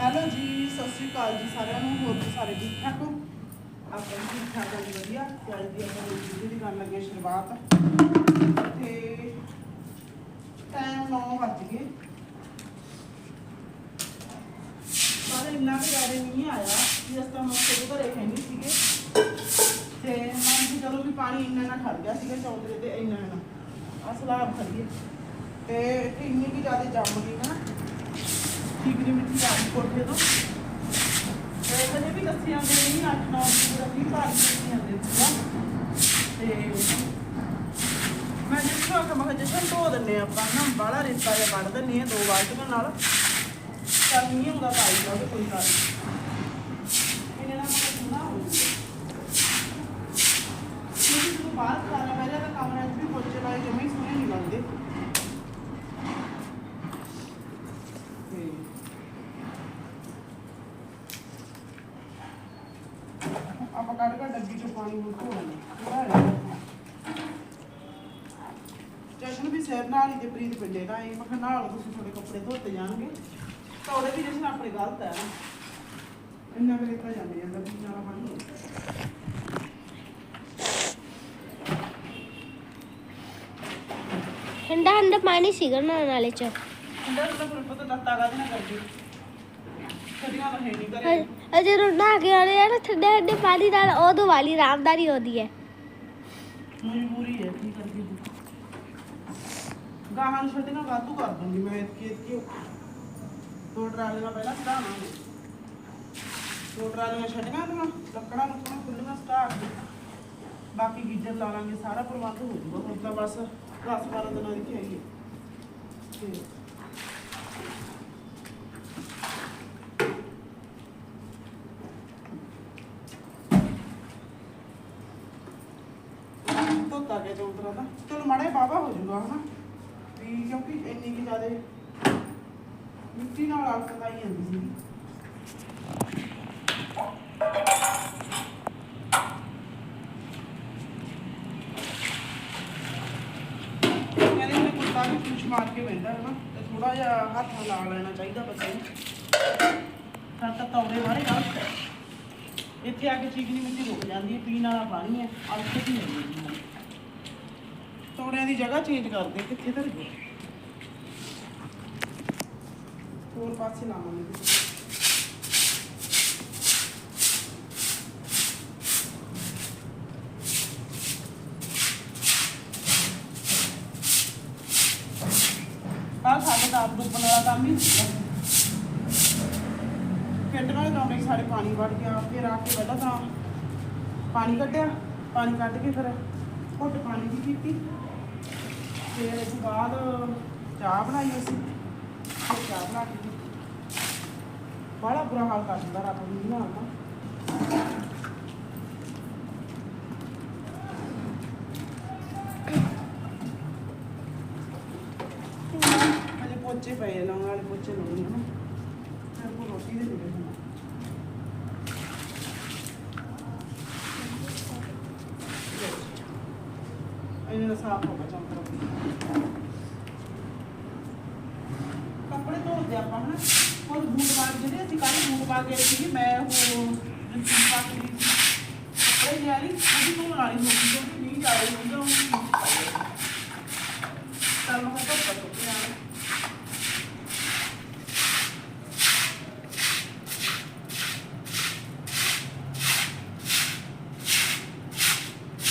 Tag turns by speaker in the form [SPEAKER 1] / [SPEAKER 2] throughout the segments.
[SPEAKER 1] Hello ਜੀ, ਸਤਿ ਸ਼੍ਰੀ ਅਕਾਲ ਜੀ ਸਾਰਿਆਂ ਨੂੰ, ਹੋਰ ਤੁਸੀਂ ਸਾਰੇ ਠੀਕ ਠਾਕ ਹੋ? ਆਪਾਂ ਠੀਕ ਠਾਕ ਹਾਂ, ਵਧੀਆ। ਤੇ ਅੱਜ ਦੀ ਆਪਾਂ ਵੀਡੀਓ ਦੀ ਕਰਨ ਲੱਗੇ ਸ਼ੁਰੂਆਤ। ਤੇ ਟਾਈਮ 9 ਵੱਜ ਗਏ। ਪਰ ਇੰਨਾ ਵੀ ਜ਼ਿਆਦਾ ਨਹੀਂ ਆਇਆ ਜਿਸ ਤਰ੍ਹਾਂ ਮੌਕੇ ਤੋਂ ਘਰੇ ਕਹਿੰਦੀ ਸੀਗੇ। ਤੇ ਮੈਂ ਵੀ ਚਲੋ ਵੀ ਪਾਣੀ ਇੰਨਾ ਨਾ ਖੜ ਗਿਆ ਸੀਗਾ ਚੌਂਤਰੇ ਤੇ ਇੰਨਾ ਨਾ। ਅਸਲਾਬ ਖੜ ਗਿਆ ਤੇ ਇੱਥੇ ਇੰਨੀ ਵੀ ਜ਼ਿਆਦਾ ਜੰਮ ਗਈ ਨਾ ਠੀਕ ਜਿਹੀ ਮਿੱਟੀ ਕੋਠੇ ਤੋਂ। ਤੇ ਕਦੇ ਵੀ ਲੱਸੀ ਆਉਂਦੇ ਨਹੀਂ ਅੱਠ ਨੌ ਪੂਰਾ ਵੀ ਭਾਰੀ ਲੱਸੀ ਆਉਂਦੇ ਸੀਗਾ ਤੇ ਮੈਂ ਜਿੱਥੋਂ ਕਿ ਮੈਂ ਕਿਹਾ ਜਸ਼ਨ ਧੋ ਦਿੰਨੇ ਆ ਆਪਾਂ ਨਾ, ਬਾਹਲਾ ਰੇਤਾ ਜਿਹਾ ਕੱਢ ਦਿੰਨੇ ਆ ਦੋ ਬਾਲਟੀਆਂ ਨਾਲ। ਚੱਲ ਨਹੀਂ ਹੁੰਦਾ ਤਾਂ ਆਈ ਕੋਈ ਗੱਲ ਨਹੀਂ। ਇਹਨੇ ਨਾਲ ਮੈਂ ਸੁਣਾ ਬਾਹਰ ਖਲਾਰਾ ਪਹਿਲਾਂ ਤਾਂ ਕਮਰੇ 'ਚ ਵੀ ਪੋਚੇ ਲਾਏ, ਜਮੇ ਸੋਹਣੇ ਨਹੀਂ ਲੱਗਦੇ ਤੇ ਆਪਾਂ ਕੱਢ ਕੇ ਡੱਬੀ ਚੋਂ ਪਾਣੀ ਨੂੰ ਧੋ ਲੈਣਾ ਜਸ਼ਨ ਵੀ ਸਿਰ ਨਾਲ ਹੀ ਤੇ ਪ੍ਰੀਤ ਪਿੰਡੇ ਦਾ ਇਹ ਮੈਂ ਕਿਹਾ ਨਾਲ ਤੁਸੀਂ ਥੋੜੇ ਕੱਪੜੇ ਧੋਤੇ ਜਾਣਗੇ। ਤਾਂ ਉਹਦੇ ਵੀ ਜਸ਼ਨ ਆਪਣੇ ਗਲਤ ਹੈ ਨਾ ਇੰਨਾ ਕੁ ਰੇਤਾ ਜਾਂਦੇ ਜਾਂਦਾ ਵੀ ਨਾਲ ਪਾਣੀ
[SPEAKER 2] ਠੰਡਾ ਠੰਡਾ ਪਾਣੀ ਸੀਗਾ ਨਾ ਨਾਲੇ ਚ।
[SPEAKER 1] ਅੰਦਰ ਤਾਂ ਫਿਰ ਪਤਾ ਲੱਤਾ ਗਾ ਨਾ ਕਰਦੀ ਛੱਡੀਆਂ ਤਾਂ ਹੈ ਨਹੀਂ ਕਰੇ
[SPEAKER 2] ਅ- ਜਦੋਂ ਨਹਾ ਕੇ ਆਉਂਦੇ ਆ ਨਾ, ਠੰਡੇ ਠੰਡੇ ਪਾਣੀ ਨਾਲ, ਉਦੋਂ ਵਾਲੀ ਆਰਾਮਦਾਰੀ ਹੁੰਦੀ ਹੈ।
[SPEAKER 1] ਮਜਬੂਰੀ ਹੈ, ਕੀ ਕਰਦੀ ਗਾਹਾਂ ਨੂੰ ਛੱਡੀਆਂ, ਵਾਧੂ ਕਰ ਦੂੰਗੀ ਮੈਂ ਇਤਕੀ ਇਤਕੀ ਦੋ ਟਰਾਲੀਆਂ ਪਹਿਲਾਂ ਸਟਾਵਾਂਗੇ ਦੋ ਟਰਾਲੀਆਂ ਛੱਡੀਆਂ ਤਾਂ ਲੱਕੜਾਂ ਲੁੱਕੜਾਂ ਖੁੱਲੀਆਂ ਸਟਾਕ ਬਾਕੀ ਗੀਜਰ ਲਾ ਲਾਂਗੇ, ਸਾਰਾ ਪ੍ਰਬੰਧ ਹੋ ਜੂਗਾ ਹੁਣ ਤਾਂ ਬਸ 10 12 ਦਿਨਾਂ ਦੀ ਖੇਈ ਹੈ। ਤੇ ਧੋਤਾ ਗਿਆ ਜੋ ਤਰ੍ਹਾਂ ਦਾ ਚਲੋ ਮਾੜੇ ਬਾਬਾ ਹਨਾ ਵੀ ਕਿਉਂਕਿ ਇੰਨੀ ਕਿ ਜ਼ਿਆਦੇ ਮਿੱਟੀ ਨਾਲ ਆਲਕਤ ਆਈ ਜਾਂਦੀ ਸੀ। ਕਹਿੰਦੇ ਨੇ ਮਾਰ ਕੇ ਬੈਠਾ ਹੈ ਨਾ, ਤੇ ਥੋੜਾ ਜਿਹਾ ਹੱਥ ਲਾ ਲੈਣਾ ਚਾਹੀਦਾ ਬੱਚੇ ਨੂੰ। ਤਾਂ ਤਾਂ ਤੌੜੇ ਮਾਰੇ ਗਲਤ ਇੱਥੇ ਆ ਕੇ ਚੀਕਣੀ ਮਿੱਟੀ ਰੁਕ ਜਾਂਦੀ ਹੈ, ਪੀਣ ਵਾਲਾ ਪਾਣੀ ਹੈ ਆਲਕਤ ਨਹੀਂ ਹੁੰਦੀ ਤੋੜਿਆਂ ਦੀ ਜਗ੍ਹਾ ਚੇਂਜ ਕਰਦੇ, ਕਿੱਥੇ ਧਰ ਗਏ? ਹੋਰ ਪਾਸੇ ਲਾਵਾਂਗੇ ਆ ਸਾਡੇ ਦਾ ਆਪ ਡੁੱਬਣ ਵਾਲਾ ਕੰਮ ਹੀ ਸੀਗਾ। ਪਿੰਡ ਵਾਲੇ ਕਮਰੇ ਸਾਡੇ ਪਾਣੀ ਵੜ ਗਿਆ, ਫਿਰ ਆ ਕੇ ਪਹਿਲਾਂ ਤਾਂ ਪਾਣੀ ਕੱਢਿਆ, ਪਾਣੀ ਕੱਢ ਕੇ ਫਿਰ ਘੁੱਟ ਪਾਣੀ ਦੀ ਕੀਤੀ ਫਿਰ ਇਸ ਤੋਂ ਬਾਅਦ ਚਾਹ ਬਣਾਈ ਅਸੀਂ। ਫਿਰ ਚਾਹ ਬਣਾ ਕੇ ਪੀਤੀ। ਬੜਾ ਬੁਰਾ ਹਾਲ ਕਰ ਦਿੰਦਾ ਰੱਬ ਨੂੰ ਨਾ ਨਾ ਅਜੇ ਪੋਚੇ ਪਏ ਲਾਉਣ ਵਾਲੇ ਪੋਚੇ ਲਾਉਣੇ ਹਨ ਫਿਰ ਕੋ ਰੋਟੀ ਦੇ ਦੇ ਇਹਨਾਂ ਦਾ ਸਾਫ਼ ਹੋ ਗਿਆ ਚੰਪਰ ਕੱਪੜੇ ਆਪਾਂ ਹਨਾ ਉਹ ਬੂਟ ਪਾ ਕੇ ਜਿਹੜੇ ਅਸੀਂ ਕੱਲ ਬੂਟ ਪਾ ਕੇ ਆਏ ਸੀਗੇ, ਮੈਂ ਉਹ ਜੁੱਤੀ ਪਾ ਕੇ ਗਈ ਸੀ। ਕੱਪੜੇ ਲਿਆ ਲਈ ਉਹ ਧੋਣ ਵਾਲੀ ਹੋ ਗਈ ਕਿਉਂਕਿ ਮੀਂਹ ਆ ਰਿਹਾ ਹੁੰਦਾ ਉਹ ਚੱਲ ਮੈਂ ਕਿਹਾ ਧੁੱਪ ਕੱਪੜੇ ਆ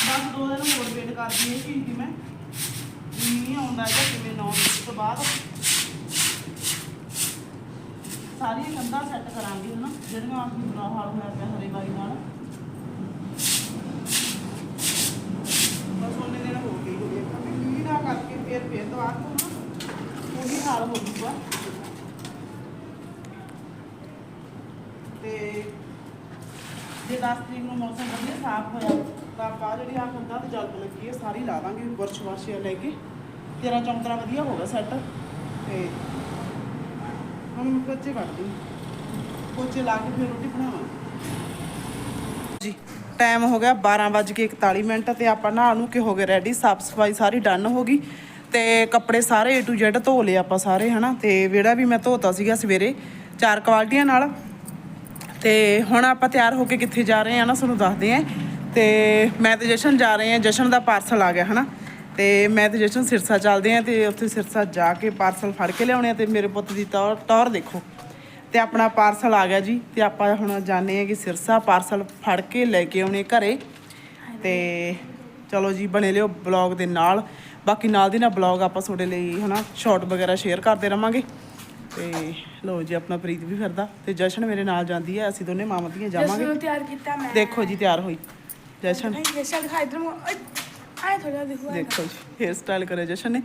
[SPEAKER 1] ਬਸ ਦੋ ਦਿਨ ਹੋਰ ਵੇਟ ਕਰਦੀ ਹੈ ਕਿ ਮੈਂ ਵੀ ਮੀਂਹ ਆਉਂਦਾ ਹੈ ਕਿਵੇਂ 9 ਵਜੇ ਤੋਂ ਬਾਅਦ ਸਾਰੀਆਂ ਕੰਧਾਂ ਸੈੱਟ ਕਰਾਂਗੇ ਹਨਾ ਜਿਹੜੀਆਂ ਆਪ ਨੂੰ ਬੁਰਾ ਹਾਲ ਹੋਇਆ ਪਿਆ ਹਰੇ ਬਾਈ ਨਾਲ ਬਸ ਉਹਨੇ ਦਿਨ ਹੋ ਗਈ ਹੋਈ ਹੈ ਕਿ ਮੀਂਹ ਨਾ ਕਰਕੇ ਫੇਰ ਫੇਰ ਦੁਬਾਰਾ ਤੋਂ ਨਾ ਉਹੀ ਹਾਲ ਹੋ ਜੂਗਾ ਤੇ ਜੇ 10 ਤਰੀਕ ਨੂੰ ਮੌਸਮ ਵਧੀਆ ਸਾਫ਼ ਹੋਇਆ, ਤਾਂ ਆਪਾਂ ਜਿਹੜੀ ਆ ਕੰਧਾਂ ਤੇ ਜਲਦ ਲੱਗੀ ਹੈ, ਸਾਰੀ ਲਾ ਦਾਂਗੇ ਬੁਰਸ਼ ਵਾਸ਼ੀਆਂ ਲੈ ਕੇ। ਤੇਰਾ ਚੌਂਤਰਾ ਵਧੀਆ ਹੋ ਗਿਆ ਸੈੱਟ। ਤੇ ਹੁਣ ਮੈਂ ਪੋਚੇ ਕੱਢਦੀ ਲਾ ਕੇ ਫਿਰ ਰੋਟੀ ਬਣਾਵਾਂਗੇ। ਜੀ ਟਾਈਮ ਹੋ ਗਿਆ 12:41 ਮਿੰਟ ਤੇ ਆਪਾਂ ਨਹਾ ਨੂੰ ਕੇ ਹੋ ਗਏ ਰੈਡੀ ਸਾਫ਼ ਸਫ਼ਾਈ ਸਾਰੀ ਡਨ ਹੋ ਗਈ। ਤੇ ਕੱਪੜੇ ਸਾਰੇ A to Z ਧੋ ਲਏ ਆਪਾਂ ਸਾਰੇ, ਹਨਾ? ਤੇ ਵਿਹੜਾ ਵੀ ਮੈਂ ਧੋਤਾ ਸੀਗਾ ਸਵੇਰੇ, ਚਾਰ ਕੁਆਲਟੀਆਂ ਨਾਲ। ਤੇ ਹੁਣ ਆਪਾਂ ਤਿਆਰ ਹੋ ਕੇ ਕਿੱਥੇ ਜਾ ਰਹੇ ਆ ਨਾ ਤੁਹਾਨੂੰ ਦੱਸਦੇ ਆ ਤੇ ਮੈਂ ਤੇ ਜਸ਼ਨ ਜਾ ਰਹੇ ਆ ਜਸ਼ਨ ਦਾ ਪਾਰਸਲ ਆ ਗਿਆ, ਹਨਾ? ਤੇ ਮੈਂ ਤੇ ਜਸ਼ਨ ਸਿਰਸਾ ਚੱਲਦੇ ਆ ਤੇ ਉੱਥੇ ਸਿਰਸਾ ਜਾ ਕੇ ਪਾਰਸਲ ਫੜ ਕੇ ਲਿਆਉਣੇ ਆ ਤੇ ਮੇਰੇ ਪੁੱਤ ਦੀ ਤੌਰ ਟੌਰ ਦੇਖੋ। ਤੇ ਆਪਣਾ ਪਾਰਸਲ ਆ ਗਿਆ ਜੀ, ਤੇ ਆਪਾਂ ਹੁਣ ਜਾਣੇ ਆ ਕਿ ਸਿਰਸਾ ਪਾਰਸਲ ਫੜ ਕੇ ਲੈ ਕੇ ਆਉਣੇ ਘਰੇ। ਤੇ ਚਲੋ ਜੀ, ਬਣੇ ਲਿਓ ਬਲੌਗ ਦੇ ਨਾਲ। ਬਾਕੀ ਨਾਲ ਦੀ ਨਾਲ ਬਲੌਗ ਆਪਾਂ ਤੁਹਾਡੇ ਲਈ ਹਨਾ ਸ਼ਾਰਟ ਵਗੈਰਾ ਸ਼ੇਅਰ ਕਰਦੇ ਰਵਾਂਗੇ। ਤੇ ਲੋ ਜੀ ਆਪਣਾ ਪ੍ਰੀਤ ਵੀ ਫਿਰਦਾ ਤੇ ਜਸ਼ਨ ਮੇਰੇ ਨਾਲ ਜਾਂਦੀ ਹੈ ਅਸੀਂ ਦੋਨੇ ਮਾਮਾ ਧੀਆਂ ਜਾਵਾਂਗੇ
[SPEAKER 3] ਨੂੰ ਤਿਆਰ ਕੀਤਾ ਮੈਂ।
[SPEAKER 1] ਦੇਖੋ ਜੀ ਤਿਆਰ ਹੋਈ। ਜਸ਼ਨ।
[SPEAKER 3] ਦਿਖਾ ਇਧਰ ਆਏ ਥੋੜਾ ਦੇਖੋ
[SPEAKER 1] ਦੇਖੋ ਜੀ ਹੇਅਰ ਸਟਾਈਲ ਕਰੇ ਜਸ਼ਨ ਨੇ।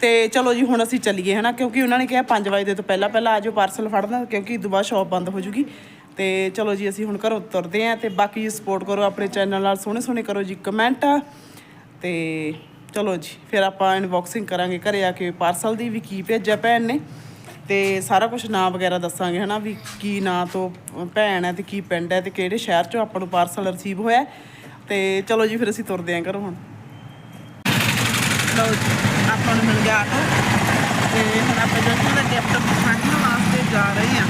[SPEAKER 1] ਤੇ ਚਲੋ ਜੀ ਹੁਣ ਅਸੀਂ ਚੱਲੀਏ ਹਨਾ ਕਿਉਂਕਿ ਉਹਨਾਂ ਨੇ ਕਿਹਾ 5 ਵਜੇ ਦੇ ਤੋਂ ਪਹਿਲਾਂ ਪਹਿਲਾਂ ਆਜੋ ਪਾਰਸਲ ਫੜਨਾ ਕਿਉਂਕਿ ਦੁਬਾਰਾ ਸ਼ਾਪ ਬੰਦ ਹੋ ਜੂਗੀ। ਤੇ ਚਲੋ ਜੀ ਅਸੀਂ ਹੁਣ ਘਰੋਂ ਤੁਰਦੇ ਆਂ ਤੇ ਬਾਕੀ ਸਪੋਰਟ ਕਰੋ ਆਪਣੇ ਚੈਨਲ ਨਾਲ ਸੋਹਣੇ ਸੋਹਣੇ ਕਰੋ ਜੀ ਕਮੈਂਟ ਤੇ ਚਲੋ ਜੀ, ਫਿਰ ਆਪਾਂ ਅਨਬਾਕਸਿੰਗ ਕਰਾਂਗੇ। ਘਰੇ ਆ ਕੇ ਪਾਰਸਲ ਦੀ ਵੀ ਕੀ ਭੇਜਿਆ ਭੈਣ ਨੇ। ਤੇ ਸਾਰਾ ਕੁਝ ਨਾਂ ਵਗੈਰਾ ਦੱਸਾਂਗੇ, ਹਨਾ, ਵੀ ਕੀ ਨਾਂ ਤੋਂ ਭੈਣ ਹੈ ਤੇ ਕੀ ਪਿੰਡ ਹੈ ਤੇ ਕਿਹੜੇ ਸ਼ਹਿਰ ਚੋਂ ਆਪਾਂ ਨੂੰ ਪਾਰਸਲ ਰਿਸੀਵ ਹੋਇਆ ਹੈ। ਤੇ ਚਲੋ ਜੀ, ਫਿਰ ਅਸੀਂ ਤੁਰਦੇ ਆਂ ਘਰੋਂ ਹੁਣ। ਲਓ ਜੀ, ਆਪਾਂ ਨੂੰ ਮਿਲ ਗਿਆ ਆਟੋ। ਤੇ ਹੁਣ ਆਪਾਂ ਜਸ਼ਨ ਦਾ ਗਿਫਟ ਫੜਨ ਵਾਸਤੇ ਜਾ ਰਹੇ ਹਾਂ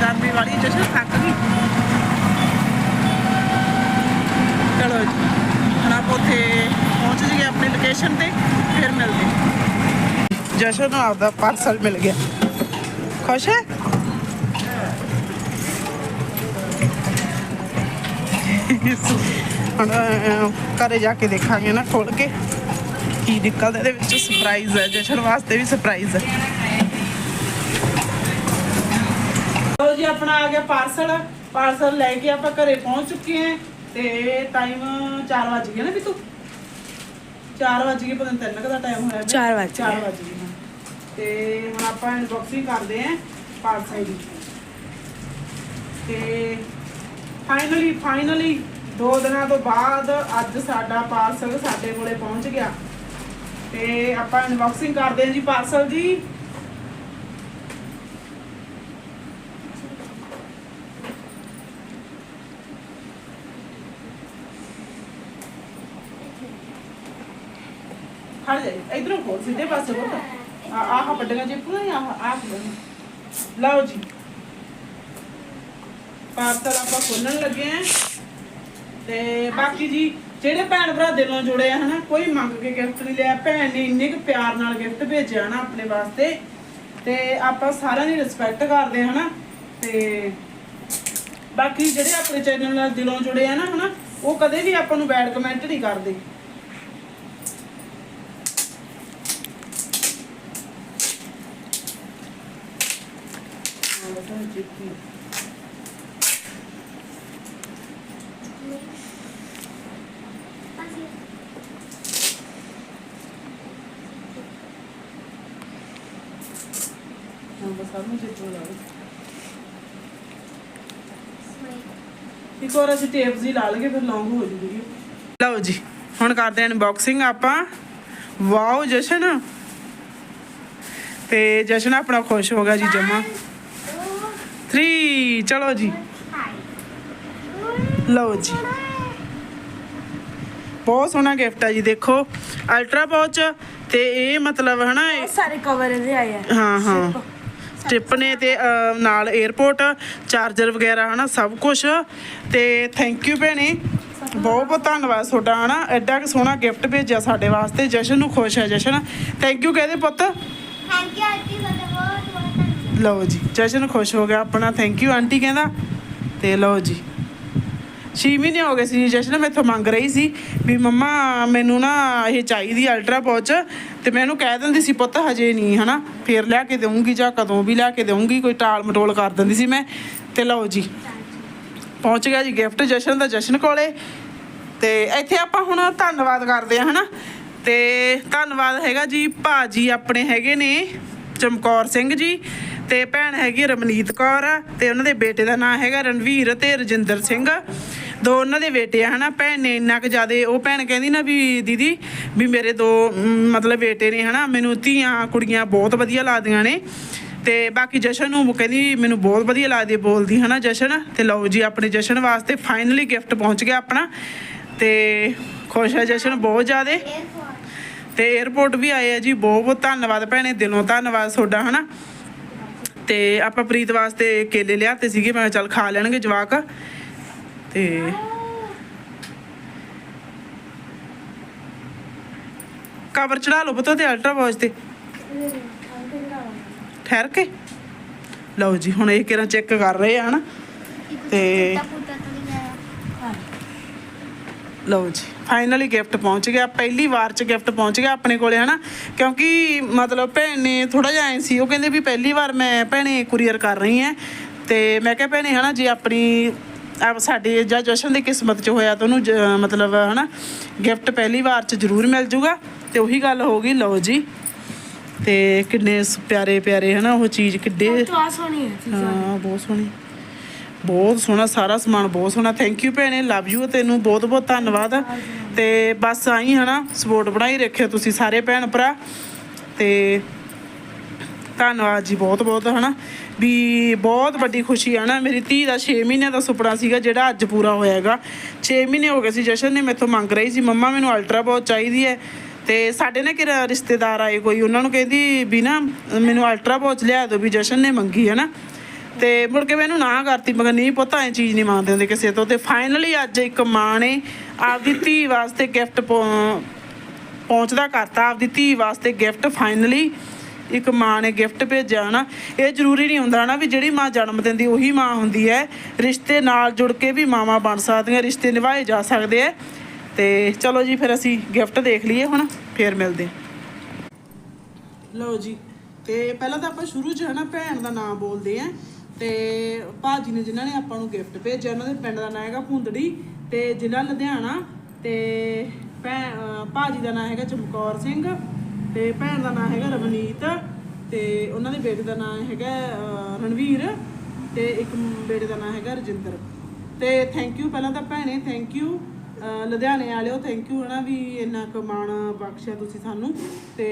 [SPEAKER 1] ਗਰਮੀ ਵਾਲੀ ਜਸ਼ਨ ਥੱਕ ਗਈ ਚਲੋ ਜੀ ਹੁਣ ਆਪਾਂ ਉੱਥੇ ਪਹੁੰਚ ਜੀਏ ਆਪਣੀ ਤੇ ਫਿਰ ਮਿਲਦੇ। ਜਸ਼ਨ ਨੂੰ ਆਪਦਾ ਪਾਰਸਲ ਮਿਲ ਗਿਆ। ਖੁਸ਼ ਹੈ? ਹੁਣ ਘਰੇ ਜਾ ਕੇ ਦੇਖਾਂਗੇ ਨਾ ਖੋਲ ਕੇ ਕੀ ਨਿਕਲਦਾ। ਇਹਦੇ ਵਿੱਚ ਸਰਪ੍ਰਾਈਜ਼ ਹੈ। ਜਸ਼ਨ ਵਾਸਤੇ ਵੀ ਸਰਪ੍ਰਾਈਜ਼ ਹੈ। ਲੋ ਜੀ, ਆਪਣਾ ਆ ਗਿਆ ਪਾਰਸਲ ਪਾਰਸਲ ਲੈ ਕੇ ਆਪਾਂ ਘਰੇ ਪਹੁੰਚ ਚੁੱਕੇ ਹਾਂ ਤੇ ਟਾਈਮ 4 ਵਜ ਗਿਆ ਨਾ ਵੀ ਤੂੰ 4 ਵਜ ਗਏ ਪਤਾ ਨਹੀਂ 3 ਦਾ ਟਾਈਮ ਹੋਇਆ
[SPEAKER 3] ਚਾਰ ਵੱਜ ਗਏ।
[SPEAKER 1] 4 ਵਜ ਗਏ ਹਾਂ। ਤੇ ਹੁਣ ਆਪਾਂ ਅਨਬਾਕਸਿੰਗ ਕਰਦੇ ਆਂ ਪਾਰਸਲ ਦੀ ਤੇ ਫਾਈਨਲੀ ਫਾਈਨਲੀ ਦੋ ਦਿਨਾਂ ਤੋਂ ਬਾਅਦ ਅੱਜ ਸਾਡਾ ਪਾਰਸਲ ਸਾਡੇ ਕੋਲੇ ਪਹੁੰਚ ਗਿਆ ਤੇ ਆਪਾਂ ਅਨਬਾਕਸਿੰਗ ਕਰਦੇ ਆਂ ਜੀ ਪਾਰਸਲ ਦੀ ਖੜ ਜਾ ਇਧਰੋਂ ਖੋਲ ਸਿੱਧੇ ਪਾਸੇ ਖੋਲ ਆ ਆਹ ਵੱਡੀਆਂ ਜਿੱਪਾਂ ਹੀ ਆਹ ਆਹ ਖੋਲ੍ਹਣਾ। ਲਓ ਜੀ ਪਾਰਸਲ ਆਪਾਂ ਖੋਲਣ ਲੱਗੇ ਆਂ ਤੇ ਬਾਕੀ ਜੀ ਜਿਹੜੇ ਭੈਣ ਭਰਾ ਦਿਲੋਂ ਜੁੜੇ ਆ ਹਨਾ ਕੋਈ ਮੰਗ ਕੇ ਗਿਫਟ ਨਹੀਂ ਲਿਆ ਭੈਣ ਨੇ ਇੰਨੇ ਕੁ ਪਿਆਰ ਨਾਲ ਗਿਫਟ ਭੇਜਿਆ ਨਾ ਆਪਣੇ ਵਾਸਤੇ ਤੇ ਆਪਾਂ ਸਾਰਿਆਂ ਦੀ ਰਿਸਪੈਕਟ ਕਰਦੇ ਹਾਂ ਹਨਾ ਤੇ ਬਾਕੀ ਜਿਹੜੇ ਆਪਣੇ ਚੈਨਲ ਨਾਲ ਦਿਲੋਂ ਜੁੜੇ ਆ ਨਾ ਹਨਾ ਉਹ ਕਦੇ ਵੀ ਆਪਾਂ ਨੂੰ ਬੈਡ ਕਮੈਂਟ ਨਹੀਂ ਕਰਦੇ ਹਾਂ ਬਸ ਹੁਣ ਚਿੱਠੀ ਹਾਂ ਬਸ ਸਭ ਨੂੰ ਚਿੱਠੀ ਲਾ ਲਓ ਇੱਕ ਵਾਰ ਅਸੀਂ ਟੇਪ ਜੀ ਲਾ ਲਈਏ ਫਿਰ ਲੌਂਗ ਹੋ ਜੂ ਲਓ ਜੀ, ਹੁਣ ਕਰਦੇ ਆਂ ਅਨਬਾਕਸਿੰਗ ਆਪਾਂ ਵਾਓ ਜਸ਼ਨ। ਤੇ ਜਸ਼ਨ ਆਪਣਾ ਖੁਸ਼ ਹੋ ਗਿਆ ਜੀ ਜਮਾ। 3 ਚਲੋ ਜੀ। ਲਓ ਜੀ। ਬਹੁਤ ਸੋਹਣਾ ਗਿਫਟ ਆ ਜੀ ਦੇਖੋ। ਅਲਟਰਾ ਵਾਚ ਤੇ ਇਹ ਮਤਲਬ ਹਨਾ ਇਹ-
[SPEAKER 3] ਸਾਰੇ ਕਵਰ ਇਹਦੇ ਆਏ ਆ।
[SPEAKER 1] ਹਾਂ ਹਾਂ। ਸਟਿਪ ਨੇ ਤੇ ਅਹ, ਨਾਲ 에어ਪੋਰਟ ਚਾਰਜਰ ਵਗੈਰਾ ਹਨਾ ਸਭ ਕੁਝ ਤੇ ਥੈਂਕ ਯੂ ਭੈਣੇ। ਬਹੁਤ ਬਹੁਤ ਧੰਨਵਾਦ ਤੁਹਾਡਾ ਹਨਾ। ਐਡਾ ਕਿ ਸੋਹਣਾ ਗਿਫਟ ਭੇਜਿਆ ਸਾਡੇ ਵਾਸਤੇ। ਜਸ਼ਨ ਨੂੰ ਖੁਸ਼ ਹੈ ਜਸ਼ਨ। ਥੈਂਕ ਯੂ ਕਹਦੇ ਪੁੱਤ?
[SPEAKER 2] ਥੈਂਕ ਯੂ ਆਂਟੀ ਤੁਹਾਡਾ ਬਹੁਤ ਬਹੁਤ thank you।
[SPEAKER 1] ਲਓ ਜੀ, ਜਸ਼ਨ ਖੁਸ਼ ਹੋ ਗਿਆ ਆਪਣਾ ਥੈਂਕ ਯੂ ਆਂਟੀ ਕਹਿੰਦਾ, ਤੇ ਲਓ ਜੀ। ਛੇ ਮਹੀਨੇ ਹੋ ਗਏ ਸੀ ਜੀ, ਜਸ਼ਨ ਮੈਥੋਂ ਮੰਗ ਰਹੀ ਸੀ ਵੀ ਮੰਮਾ ਮੈਨੂੰ ਨਾ ਇਹ ਚਾਹੀਦੀ ਅਲਟਰਾ ਵਾਚ ਤੇ ਮੈਂ ਇਹਨੂੰ ਕਹਿ ਦਿੰਦੀ ਸੀ, ਪੁੱਤ ਹਜੇ ਨਹੀਂ, ਹਨਾ? ਫੇਰ ਲਿਆ ਕੇ ਦੇਵਾਂਗੀ ਜਾਂ ਕਦੋਂ ਵੀ ਲਿਆ ਕੇ ਦੇਵਾਂਗੀ ਕੋਈ ਟਾਲ ਮਟੋਲ ਕਰ ਦਿੰਦੀ ਸੀ ਮੈਂ। ਤੇ ਲਓ ਜੀ, ਪਹੁੰਚ ਗਿਆ ਜੀ ਗਿਫਟ ਜਸ਼ਨ ਦਾ, ਜਸ਼ਨ ਕੋਲੇ। ਤੇ ਇੱਥੇ ਆਪਾਂ ਹੁਣ ਧੰਨਵਾਦ ਕਰਦੇ ਆ, ਹਨਾ? ਤੇ ਧੰਨਵਾਦ ਹੈਗਾ ਜੀ ਭਾਜੀ ਆਪਣੇ ਹੈਗੇ ਨੇ, ਚਮਕੌਰ ਸਿੰਘ ਜੀ। ਤੇ ਭੈਣ ਹੈਗੀ ਰਮਨੀਤ ਕੌਰ ਆ ਤੇ ਉਹਨਾਂ ਦੇ ਬੇਟੇ ਦਾ ਨਾਮ ਹੈਗਾ ਰਣਵੀਰ ਤੇ ਰਜਿੰਦਰ ਸਿੰਘ। ਦੋ ਉਹਨਾਂ ਦੇ ਬੇਟੇ ਆ, ਹਨਾ? ਭੈਣ ਨੇ ਇੰਨਾ ਕੁ ਜ਼ਿਆਦੇ ਉਹ ਭੈਣ ਕਹਿੰਦੀ ਨਾ ਵੀ ਦੀਦੀ, ਵੀ ਮੇਰੇ ਦੋ ਮਤਲਬ ਬੇਟੇ ਨੇ, ਹਨਾ? ਮੈਨੂੰ ਧੀਆਂ, ਕੁੜੀਆਂ ਬਹੁਤ ਵਧੀਆ ਲੱਗਦੀਆਂ ਨੇ। ਤੇ ਬਾਕੀ ਜਸ਼ਨ ਨੂੰ ਕਹਿੰਦੀ, ਮੈਨੂੰ ਬਹੁਤ ਵਧੀਆ ਲੱਗਦੀ ਹੈ ਬੋਲਦੀ, ਹਨਾ ਜਸ਼ਨ? ਤੇ ਲਓ ਜੀ, ਆਪਣੇ ਜਸ਼ਨ ਵਾਸਤੇ ਫਾਈਨਲੀ ਗਿਫਟ ਪਹੁੰਚ ਗਿਆ ਆਪਣਾ। ਤੇ ਖੁਸ਼ ਹੈ ਜਸ਼ਨ ਬਹੁਤ ਜ਼ਿਆਦੇ। ਤੇ 에어ਪੋਰਟ ਵੀ ਆਏ ਆ ਜੀ ਬਹੁਤ ਬਹੁਤ ਧੰਨਵਾਦ ਭੈਣੇ, ਦਿਲੋਂ ਧੰਨਵਾਦ ਤੁਹਾਡਾ, ਹਨਾ? ਤੇ ਆਪਾਂ ਪ੍ਰੀਤ ਵਾਸਤੇ ਕੇਲੇ ਲਿਆਤੇ ਸੀਗੇ ਮੈਂ ਚੱਲ ਖਾ ਲੈਣਗੇ ਜਵਾਕ। ਤੇ ਕਵਰ ਚੜਾ ਲਓ ਪਤਾ ਤੇ ਅਲਟਰਾ ਵਾਚ ਤੇ। ਠਹਿਰ ਕੇ। ਲਓ ਜੀ ਹੁਣ ਇਹ ਕਿਰਾਂ ਚੈੱਕ ਕਰ ਰਹੇ ਆ ਹਨਾ? ਤੇ ਲਓ ਜੀ। ਫਾਈਨਲੀ ਗਿਫਟ ਪਹੁੰਚ ਗਿਆ ਪਹਿਲੀ ਵਾਰ ਚ ਗਿਫਟ ਪਹੁੰਚ ਗਿਆ ਆਪਣੇ ਕੋਲੇ ਹਨਾ? ਕਿਉਂਕਿ ਮਤਲਬ ਭੈਣ ਨੇ ਥੋੜਾ ਜਿਹਾ ਐ ਸੀ ਉਹ ਕਹਿੰਦੇ ਵੀ ਪਹਿਲੀ ਵਾਰ ਮੈਂ ਭੈਣੇ ਕੁਰੀਅਰ ਕਰ ਰਹੀ ਐ ਤੇ ਮੈਂ ਕਿਹਾ ਭੈਣੇ ਹਨਾ ਜੇ ਆਪਣੀ ਆਪ ਸਾਡੀ ਜਾਂ ਜਸ਼ਨ ਦੀ ਕਿਸਮਤ 'ਚ ਹੋਇਆ ਤਾਂ ਉਹਨੂੰ ਮਤਲਬ ਹਨਾ ਗਿਫਟ ਪਹਿਲੀ ਵਾਰ 'ਚ ਜ਼ਰੂਰ ਮਿਲ ਜੂਗਾ ਤੇ ਉਹੀ ਗੱਲ ਹੋ ਗਈ ਲਓ ਜੀ। ਤੇ ਕਿੰਨੇ ਪਿਆਰੇ ਪਿਆਰੇ ਹਨਾ ਉਹ ਚੀਜ਼ ਕਿੱਡੇ
[SPEAKER 3] ਬਹੁਤ ਸੋਹਣੀ ਹੈ
[SPEAKER 1] ਹਾਂ ਬਹੁਤ ਸੋਹਣੀ। ਬਹੁਤ ਸੋਹਣਾ, ਸਾਰਾ ਸਮਾਨ ਬਹੁਤ ਸੋਹਣਾ। ਥੈਂਕ ਯੂ ਭੈਣੇ ਲਵ ਯੂ ਤੈਨੂੰ ਬਹੁਤ ਬਹੁਤ ਧੰਨਵਾਦ। ਤੇ ਬਸ ਆਈ ਹਨਾ ਸਪੋਰਟ ਬਣਾਈ ਰੱਖਿਓ ਤੁਸੀਂ ਸਾਰੇ ਭੈਣ ਭਰਾ। ਤੇ ਧੰਨਵਾਦ ਜੀ ਬਹੁਤ ਬਹੁਤ ਹਨਾ। ਵੀ ਬਹੁਤ ਵੱਡੀ ਖੁਸ਼ੀ ਹੈ ਨਾ, ਮੇਰੀ ਧੀ ਦਾ 6 ਮਹੀਨਿਆਂ ਦਾ ਸੁਪਨਾ ਸੀਗਾ, ਜਿਹੜਾ ਅੱਜ ਪੂਰਾ ਹੋਇਆਗਾ 6 ਮਹੀਨੇ ਹੋ ਗਏ ਸੀ, ਜਸ਼ਨ ਨੇ ਮੈਥੋਂ ਮੰਗ ਰਹੀ ਸੀ, ਮੰਮਾ ਮੈਨੂੰ ਅਲਟਰਾ ਬਹੁਤ ਚਾਹੀਦੀ ਹੈ। ਤੇ ਸਾਡੇ ਨਾ ਕਿਹੜਾ ਰਿਸ਼ਤੇਦਾਰ ਆਏ ਕੋਈ, ਉਹਨਾਂ ਨੂੰ ਕਹਿੰਦੀ ਵੀ ਨਾ, ਮੈਨੂੰ ਅਲਟਰਾ ਵਾਚ ਲਿਆ ਦਿਓ ਵੀ ਜਸ਼ਨ ਨੇ ਮੰਗੀ ਹੈ ਨਾ। ਤੇ ਮੁੜ ਕੇ ਮੈਨੂੰ ਨਾ ਕਰਤੀ ਮਗਰ ਨਹੀਂ ਪਤਾ ਇਹ ਚੀਜ਼ ਨਹੀਂ ਮੰਨਦੇ ਹੁੰਦੇ ਕਿਸੇ ਤੋਂ। ਤੇ ਫਾਈਨਲੀ ਅੱਜ ਇੱਕ ਮਾਂ ਨੇ ਆਪਦੀ ਧੀ ਵਾਸਤੇ ਗਿਫਟ ਪਹੁੰਚਦਾ ਕਰਤਾ। ਆਪਦੀ ਧੀ ਵਾਸਤੇ ਗਿਫਟ ਫਾਈਨਲੀ ਇੱਕ ਮਾਂ ਨੇ ਗਿਫਟ ਭੇਜਿਆ ਨਾ ਇਹ ਜ਼ਰੂਰੀ ਨਹੀਂ ਹੁੰਦਾ ਨਾ ਵੀ ਜਿਹੜੀ ਮਾਂ ਜਨਮ ਦਿੰਦੀ, ਉਹੀ ਮਾਂ ਹੁੰਦੀ ਹੈ। ਰਿਸ਼ਤੇ ਨਾਲ ਜੁੜ ਕੇ ਵੀ ਮਾਵਾਂ ਬਣ ਸਕਦੀਆਂ, ਰਿਸ਼ਤੇ ਨਿਭਾਏ ਜਾ ਸਕਦੇ ਆ ਤੇ ਚਲੋ ਜੀ, ਫਿਰ ਅਸੀਂ ਗਿਫਟ ਦੇਖ ਲਈਏ ਹੁਣ, ਫੇਰ ਮਿਲਦੇ ਲਓ ਜੀ, ਤੇ ਪਹਿਲਾਂ ਤਾਂ ਆਪਾਂ ਸ਼ੁਰੂ 'ਚ ਹੈ ਨਾ ਭੈਣ ਦਾ ਨਾਮ ਬੋਲਦੇ ਆਂ ਤੇ ਭਾਜੀ ਨੇ ਜਿਨ੍ਹਾਂ ਨੇ ਆਪਾਂ ਨੂੰ ਗਿਫਟ ਭੇਜਿਆ, ਉਹਨਾਂ ਦੇ ਪਿੰਡ ਦਾ ਨਾਮ ਹੈਗਾ ਭੁੰਦੜੀ ਤੇ ਜ਼ਿਲ੍ਹਾ ਲੁਧਿਆਣਾ ਤੇ ਭੈਣ ਅਹ ਭਾਜੀ ਦਾ ਨਾਮ ਹੈਗਾ ਚਮਕੌਰ ਸਿੰਘ ਤੇ ਭੈਣ ਦਾ ਨਾਮ ਹੈਗਾ ਰਵਨੀਤ ਤੇ ਉਹਨਾਂ ਦੇ ਬੇਟੇ ਦਾ ਨਾਮ ਹੈਗਾ ਰਣਵੀਰ ਤੇ ਇੱਕ ਬੇਟੇ ਦਾ ਨਾਮ ਹੈਗਾ ਰਜਿੰਦਰ। ਤੇ ਥੈਂਕ ਯੂ ਪਹਿਲਾਂ ਤਾਂ ਭੈਣੇ ਥੈਂਕ ਯੂ ਲੁਧਿਆਣੇ ਵਾਲਿਓ ਥੈਂਕ ਯੂ ਹਨਾ ਵੀ ਇੰਨਾ ਕੁ ਮਾਣ ਬਖਸ਼ਿਆ ਤੁਸੀਂ ਸਾਨੂੰ ਤੇ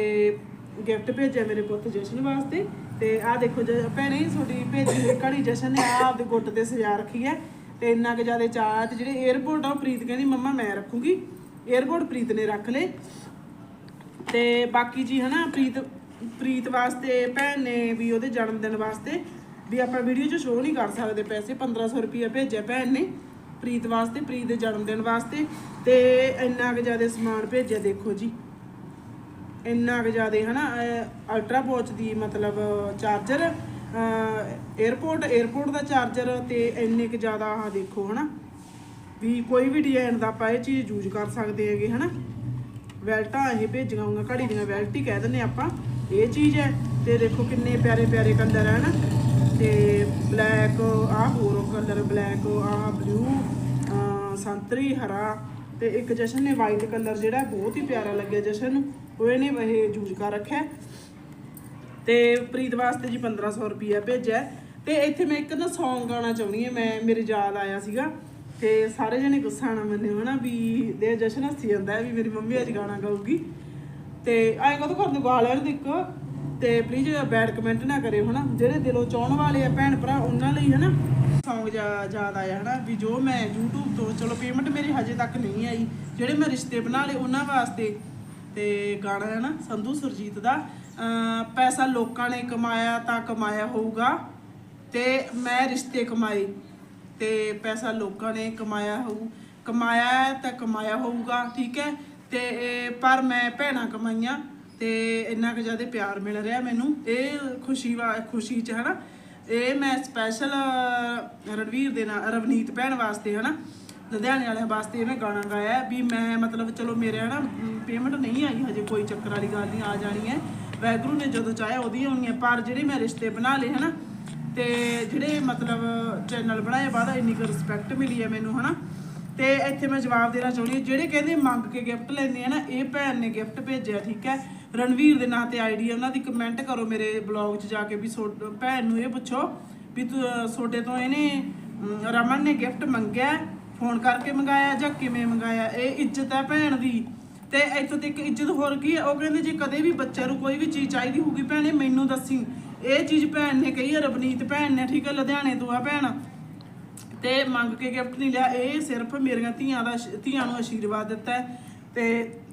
[SPEAKER 1] ਗਿਫਟ ਭੇਜਿਆ ਮੇਰੇ ਪੁੱਤ ਜਸ਼ਨ ਵਾਸਤੇ। ਤੇ ਆਹ ਦੇਖੋ ਜੇ ਭੈਣੇ, ਤੁਹਾਡੀ ਭੇਜੀ ਹੋਈ ਘੜੀ ਜਸ਼ਨ ਨੇ ਆਹ ਆਪਦੇ ਗੁੱਟ ਤੇ ਸਜਾ ਰੱਖੀ ਹੈ ਤੇ ਇੰਨਾ ਕਿ ਜ਼ਿਆਦਾ ਚਾਹ ਤੇ ਜਿਹੜੇ 에어ਪੋਰਟ ਆ, ਉਹ ਪ੍ਰੀਤ ਕਹਿੰਦੀ, ਮੰਮਾ, ਮੈਂ ਰੱਖੂਗੀ। 에어ਪੋਰਟ ਪ੍ਰੀਤ ਨੇ ਰੱਖ ਲਏ। ਤੇ ਬਾਕੀ ਜੀ ਹਨਾ, ਪ੍ਰੀਤ ਪ੍ਰੀਤ ਵਾਸਤੇ, ਭੈਣ ਨੇ ਵੀ ਉਹਦੇ ਜਨਮ ਦਿਨ ਵਾਸਤੇ ਵੀ ਆਪਾਂ ਵੀਡੀਓ 'ਚ ਸ਼ੋਅ ਨਹੀਂ ਕਰ ਸਕਦੇ ਪੈਸੇ 1500 ਰੁਪਏ ਭੇਜਿਆ ਭੈਣ ਨੇ ਪ੍ਰੀਤ ਵਾਸਤੇ, ਪ੍ਰੀਤ ਦੇ ਜਨਮ ਦਿਨ ਵਾਸਤੇ ਤੇ ਇੰਨਾ ਕਿ ਜ਼ਿਆਦਾ ਸਮਾਨ ਭੇਜਿਆ ਦੇਖੋ ਜੀ। ਇੰਨਾ ਕੁ ਜ਼ਿਆਦਾ ਹਨਾ ਅਲਟਰਾ ਪੋਚ ਦੀ ਮਤਲਬ ਚਾਰਜਰ ਏਅਰਪੋਰਟ ਏਅਰਪੋਰਟ ਦਾ ਚਾਰਜਰ ਤੇ ਇੰਨੇ ਕੁ ਜ਼ਿਆਦਾ ਆਹ ਦੇਖੋ ਹਨਾ, ਵੀ ਕੋਈ ਵੀ ਡਿਜ਼ਾਈਨ ਦਾ ਆਪਾਂ ਇਹ ਚੀਜ਼ ਯੂਜ਼ ਕਰ ਸਕਦੇ ਹੈਗੇ ਹਨਾ। ਵੈਲਟਾਂ ਇਹ ਭੇਜਾਂਗਾ ਘੜੀ ਦੀਆਂ ਵੈਲਟ ਹੀ ਕਹਿ ਦਿੰਨੇ ਆਪਾਂ, ਇਹ ਚੀਜ਼ ਹੈ ਤੇ ਦੇਖੋ ਕਿੰਨੇ ਪਿਆਰੇ ਪਿਆਰੇ ਕਲਰ ਹੈ ਨਾ ਤੇ ਬਲੈਕ ਆਹ ਹੋਰ ਕਲਰ ਬਲੈਕ ਆ ਬਲੂ ਸੰਤਰੀ, ਹਰਾ, ਤੇ ਇੱਕ ਜਸ਼ਨ ਨੇ ਵਾਈਟ ਕਲਰ ਜਿਹੜਾ, ਬਹੁਤ ਹੀ ਪਿਆਰਾ ਲੱਗਿਆ ਜਸ਼ਨ। ਨੂੰ ਉਹ ਇਹਨੇ ਇਹ ਯੂਜ਼ ਕਰ ਰੱਖਿਆ। ਤੇ ਪ੍ਰੀਤ ਵਾਸਤੇ ਜੀ 1500 ਰੁਪਿਆ ਭੇਜਿਆ। ਤੇ ਇੱਥੇ ਮੈਂ ਇੱਕ ਨਾ Song ਗਾਣਾ ਚਾਹੁੰਦੀ ਹਾਂ, ਮੈਂ, ਮੇਰੇ ਯਾਦ ਆਇਆ ਸੀਗਾ। ਤੇ ਸਾਰੇ ਜਣੇ ਗੁੱਸਾ ਨਾ ਮੰਨਿਓ ਨਾ ਵੀ ਦੇ ਜਸ਼ਨ ਹੱਸੀ ਜਾਂਦਾ ਵੀ ਮੇਰੀ ਮੰਮੀ ਅੱਜ ਗਾਣਾ ਗਾਊਗੀ। ਤੇ ਐਂ ਕਦੋਂ ਕਰਦੇ ਗਾ ਲੈਣ ਦੇ ਇੱਕ ਤੇ ਪਲੀਜ਼ ਬੈਡ ਕਮੈਂਟ ਨਾ ਕਰਿਓ ਹਨਾ। ਜਿਹੜੇ ਦਿਲੋਂ ਚਾਹਣ ਵਾਲੇ ਆ ਭੈਣ ਭਰਾ, ਉਹਨਾਂ ਲਈ ਹਨਾ Song ਜਾ- ਯਾਦ ਆਇਆ ਹਨਾ ਵੀ ਜੋ ਮੈਂ YouTube ਤੋਂ, ਚਲੋ ਪੇਮੈਂਟ ਮੇਰੀ ਹਜੇ ਤੱਕ ਨਹੀਂ ਆਈ। ਜਿਹੜੇ ਮੈਂ ਰਿਸ਼ਤੇ ਬਣਾ ਲਏ, ਉਹਨਾਂ ਵਾਸਤੇ ਤੇ ਗਾਣਾ ਹੈ ਨਾ ਸੰਧੂ ਸੁਰਜੀਤ ਦਾ। ਪੈਸਾ ਲੋਕਾਂ ਨੇ ਕਮਾਇਆ ਤਾਂ ਕਮਾਇਆ ਹੋਊਗਾ ਤੇ ਮੈਂ ਰਿਸ਼ਤੇ ਕਮਾਏ ਤੇ ਪੈਸਾ ਲੋਕਾਂ ਨੇ ਕਮਾਇਆ ਹੋਊ। ਕਮਾਇਆ ਤਾਂ ਕਮਾਇਆ ਹੋਊਗਾ, ਠੀਕ ਹੈ? ਤੇ ਪਰ ਮੈਂ ਭੈਣਾਂ ਕਮਾਈਆਂ ਤੇ ਇੰਨਾ ਕੁ ਜ਼ਿਆਦਾ ਪਿਆਰ ਮਿਲ ਰਿਹਾ ਮੈਨੂੰ। ਇਹ ਖੁਸ਼ੀ ਵਾ, ਖੁਸ਼ੀ ਚ ਹਨਾ? ਇਹ ਮੈਂ ਸਪੈਸ਼ਲ ਰਣਵੀਰ ਦੇ ਨਾਲ, ਰਵਨੀਤ ਭੈਣ ਵਾਸਤੇ ਹਨਾ? ਲੁਧਿਆਣੇ ਵਾਲਿਆਂ ਵਾਸਤੇ ਇਹ ਮੈਂ ਗਾਣਾ ਗਾਇਆ ਵੀ ਮੈਂ ਮਤਲਬ ਚਲੋ ਮੇਰੇ ਹਨਾ ਪੇਮੈਂਟ ਨਹੀਂ ਆਈ ਹਜੇ, ਕੋਈ ਚੱਕਰ ਵਾਲੀ ਗੱਲ ਨਹੀਂ, ਆ ਜਾਣੀ ਹੈ। ਵੈਗਰੂ ਨੇ ਜਦੋਂ ਚਾਹਿਆ ਉਹਦੀ ਆਉਣੀ ਹੈ ਪਰ ਜਿਹੜੇ ਮੈਂ ਰਿਸ਼ਤੇ ਬਣਾ ਲਏ, ਹਨਾ, ਤੇ ਜਿਹੜੇ ਮਤਲਬ ਚੈਨਲ ਬਣਾਏ ਬਾਅਦ ਇੰਨੀ ਕੁ ਰਿਸਪੈਕਟ ਮਿਲੀ ਹੈ ਮੈਨੂੰ, ਹਨਾ, ਤੇ ਇੱਥੇ ਮੈਂ ਜਵਾਬ ਦੇਣਾ ਚਾਹੁੰਦੀ ਹਾਂ, ਜਿਹੜੇ ਕਹਿੰਦੇ ਮੰਗ ਕੇ ਗਿਫਟ ਲੈਂਦੇ ਆ ਨਾ, ਇਹ ਭੈਣ ਨੇ ਗਿਫਟ ਭੇਜਿਆ, ਠੀਕ ਹੈ। ਰਣਵੀਰ ਦੇ ਨਾਂ ਤੇ ਆਈਡੀ ਹੈ, ਉਹਨਾਂ ਦੀ ਕਮੈਂਟ ਕਰੋ ਮੇਰੇ ਬਲੌਗ 'ਚ ਜਾ ਕੇ ਵੀ ਭੈਣ ਨੂੰ ਇਹ ਪੁੱਛੋ ਵੀ ਤੂੰ ਤੁਹਾਡੇ ਤੋਂ ਇਹਨੇ ਰਮਨ ਨੇ ਗਿਫਟ ਮੰਗਿਆ, ਫੋਨ ਕਰਕੇ ਮੰਗਾਇਆ ਜਾਂ ਕਿਵੇਂ ਮੰਗਾਇਆ? ਇਹ ਇੱਜ਼ਤ ਹੈ ਭੈਣ ਦੀ। ਤੇ ਇੱਥੋਂ ਤੱਕ ਇੱਜ਼ਤ ਹੋਰ ਕੀ ਹੈ? ਉਹ ਕਹਿੰਦੇ ਜੇ ਕਦੇ ਵੀ ਬੱਚੇ ਨੂੰ ਕੋਈ ਵੀ ਚੀਜ਼ ਚਾਹੀਦੀ ਹੋਊਗੀ ਭੈਣੇ, ਮੈਨੂੰ ਦੱਸੀ। ਇਹ ਚੀਜ਼ ਭੈਣ ਨੇ ਕਹੀ ਹੈ, ਰਵਨੀਤ ਭੈਣ ਨੇ, ਠੀਕ ਹੈ, ਲੁਧਿਆਣੇ ਤੋਂ ਆ ਭੈਣ। ਤੇ ਮੰਗ ਕੇ ਗਿਫਟ ਨਹੀਂ ਲਿਆ। ਇਹ ਸਿਰਫ ਮੇਰੀਆਂ ਧੀਆਂ ਦਾ ਧੀਆਂ ਨੂੰ ਆਸ਼ੀਰਵਾਦ ਦਿੱਤਾ ਹੈ ਤੇ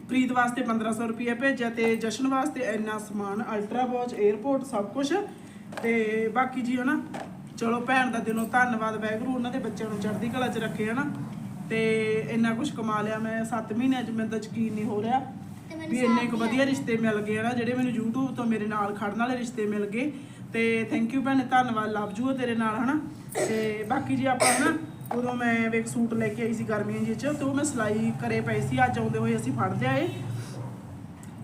[SPEAKER 1] ਪ੍ਰੀਤ ਵਾਸਤੇ 1500 ਰੁਪਏ ਭੇਜਿਆ ਤੇ ਜਸ਼ਨ ਵਾਸਤੇ ਇੰਨਾ ਸਮਾਨ ਅਲਟਰਾ ਵਾਚ 에어ਪੋਰਟ ਸਭ ਕੁਝ ਤੇ ਬਾਕੀ ਜੀ ਹਨਾ, ਚਲੋ ਭੈਣ ਦਾ ਦਿਲੋਂ ਧੰਨਵਾਦ ਵੈਗਰੂ ਉਹਨਾਂ ਦੇ ਬੱਚਿਆਂ ਨੂੰ ਚੜ੍ਹਦੀ ਕਲਾ 'ਚ ਰੱਖੇ ਹਨਾ। ਤੇ ਇੰਨਾ ਕੁਝ ਕਮਾ ਲਿਆ ਮੈਂ 7 ਮਹੀਨਿਆਂ 'ਚ ਮੈਨੂੰ ਤਾਂ ਯਕੀਨ ਨਹੀਂ ਹੋ ਰਿਹਾ ਵੀ ਇੰਨੇ ਕੁ ਵਧੀਆ ਰਿਸ਼ਤੇ ਮਿਲ ਗਏ ਹਨਾ ਜਿਹੜੇ ਮੈਨੂੰ YouTube ਤੋਂ ਮੇਰੇ ਨਾਲ ਖੜਨ ਵਾਲੇ ਰਿਸ਼ਤੇ ਮਿਲ ਗਏ। ਤੇ ਥੈਂਕ ਯੂ ਭੈਣੇ ਧੰਨਵਾਦ ਲਵ ਜੂ ਤੇਰੇ ਨਾਲ ਹਨਾ। ਤੇ ਬਾਕੀ ਜੀ ਆਪਾਂ ਹਨਾ ਉਦੋਂ ਮੈਂ ਇੱਕ ਸੂਟ ਲੈ ਕੇ ਆਈ ਸੀ ਗਰਮੀਆਂ ਜਿਹੇ ਚ ਤੇ ਉਹ ਮੈਂ ਸਿਲਾਈ ਕਰੇ ਪਈ ਸੀ ਅੱਜ ਆਉਂਦੇ ਹੋਏ ਅਸੀਂ ਫੜ ਲਿਆ ਏ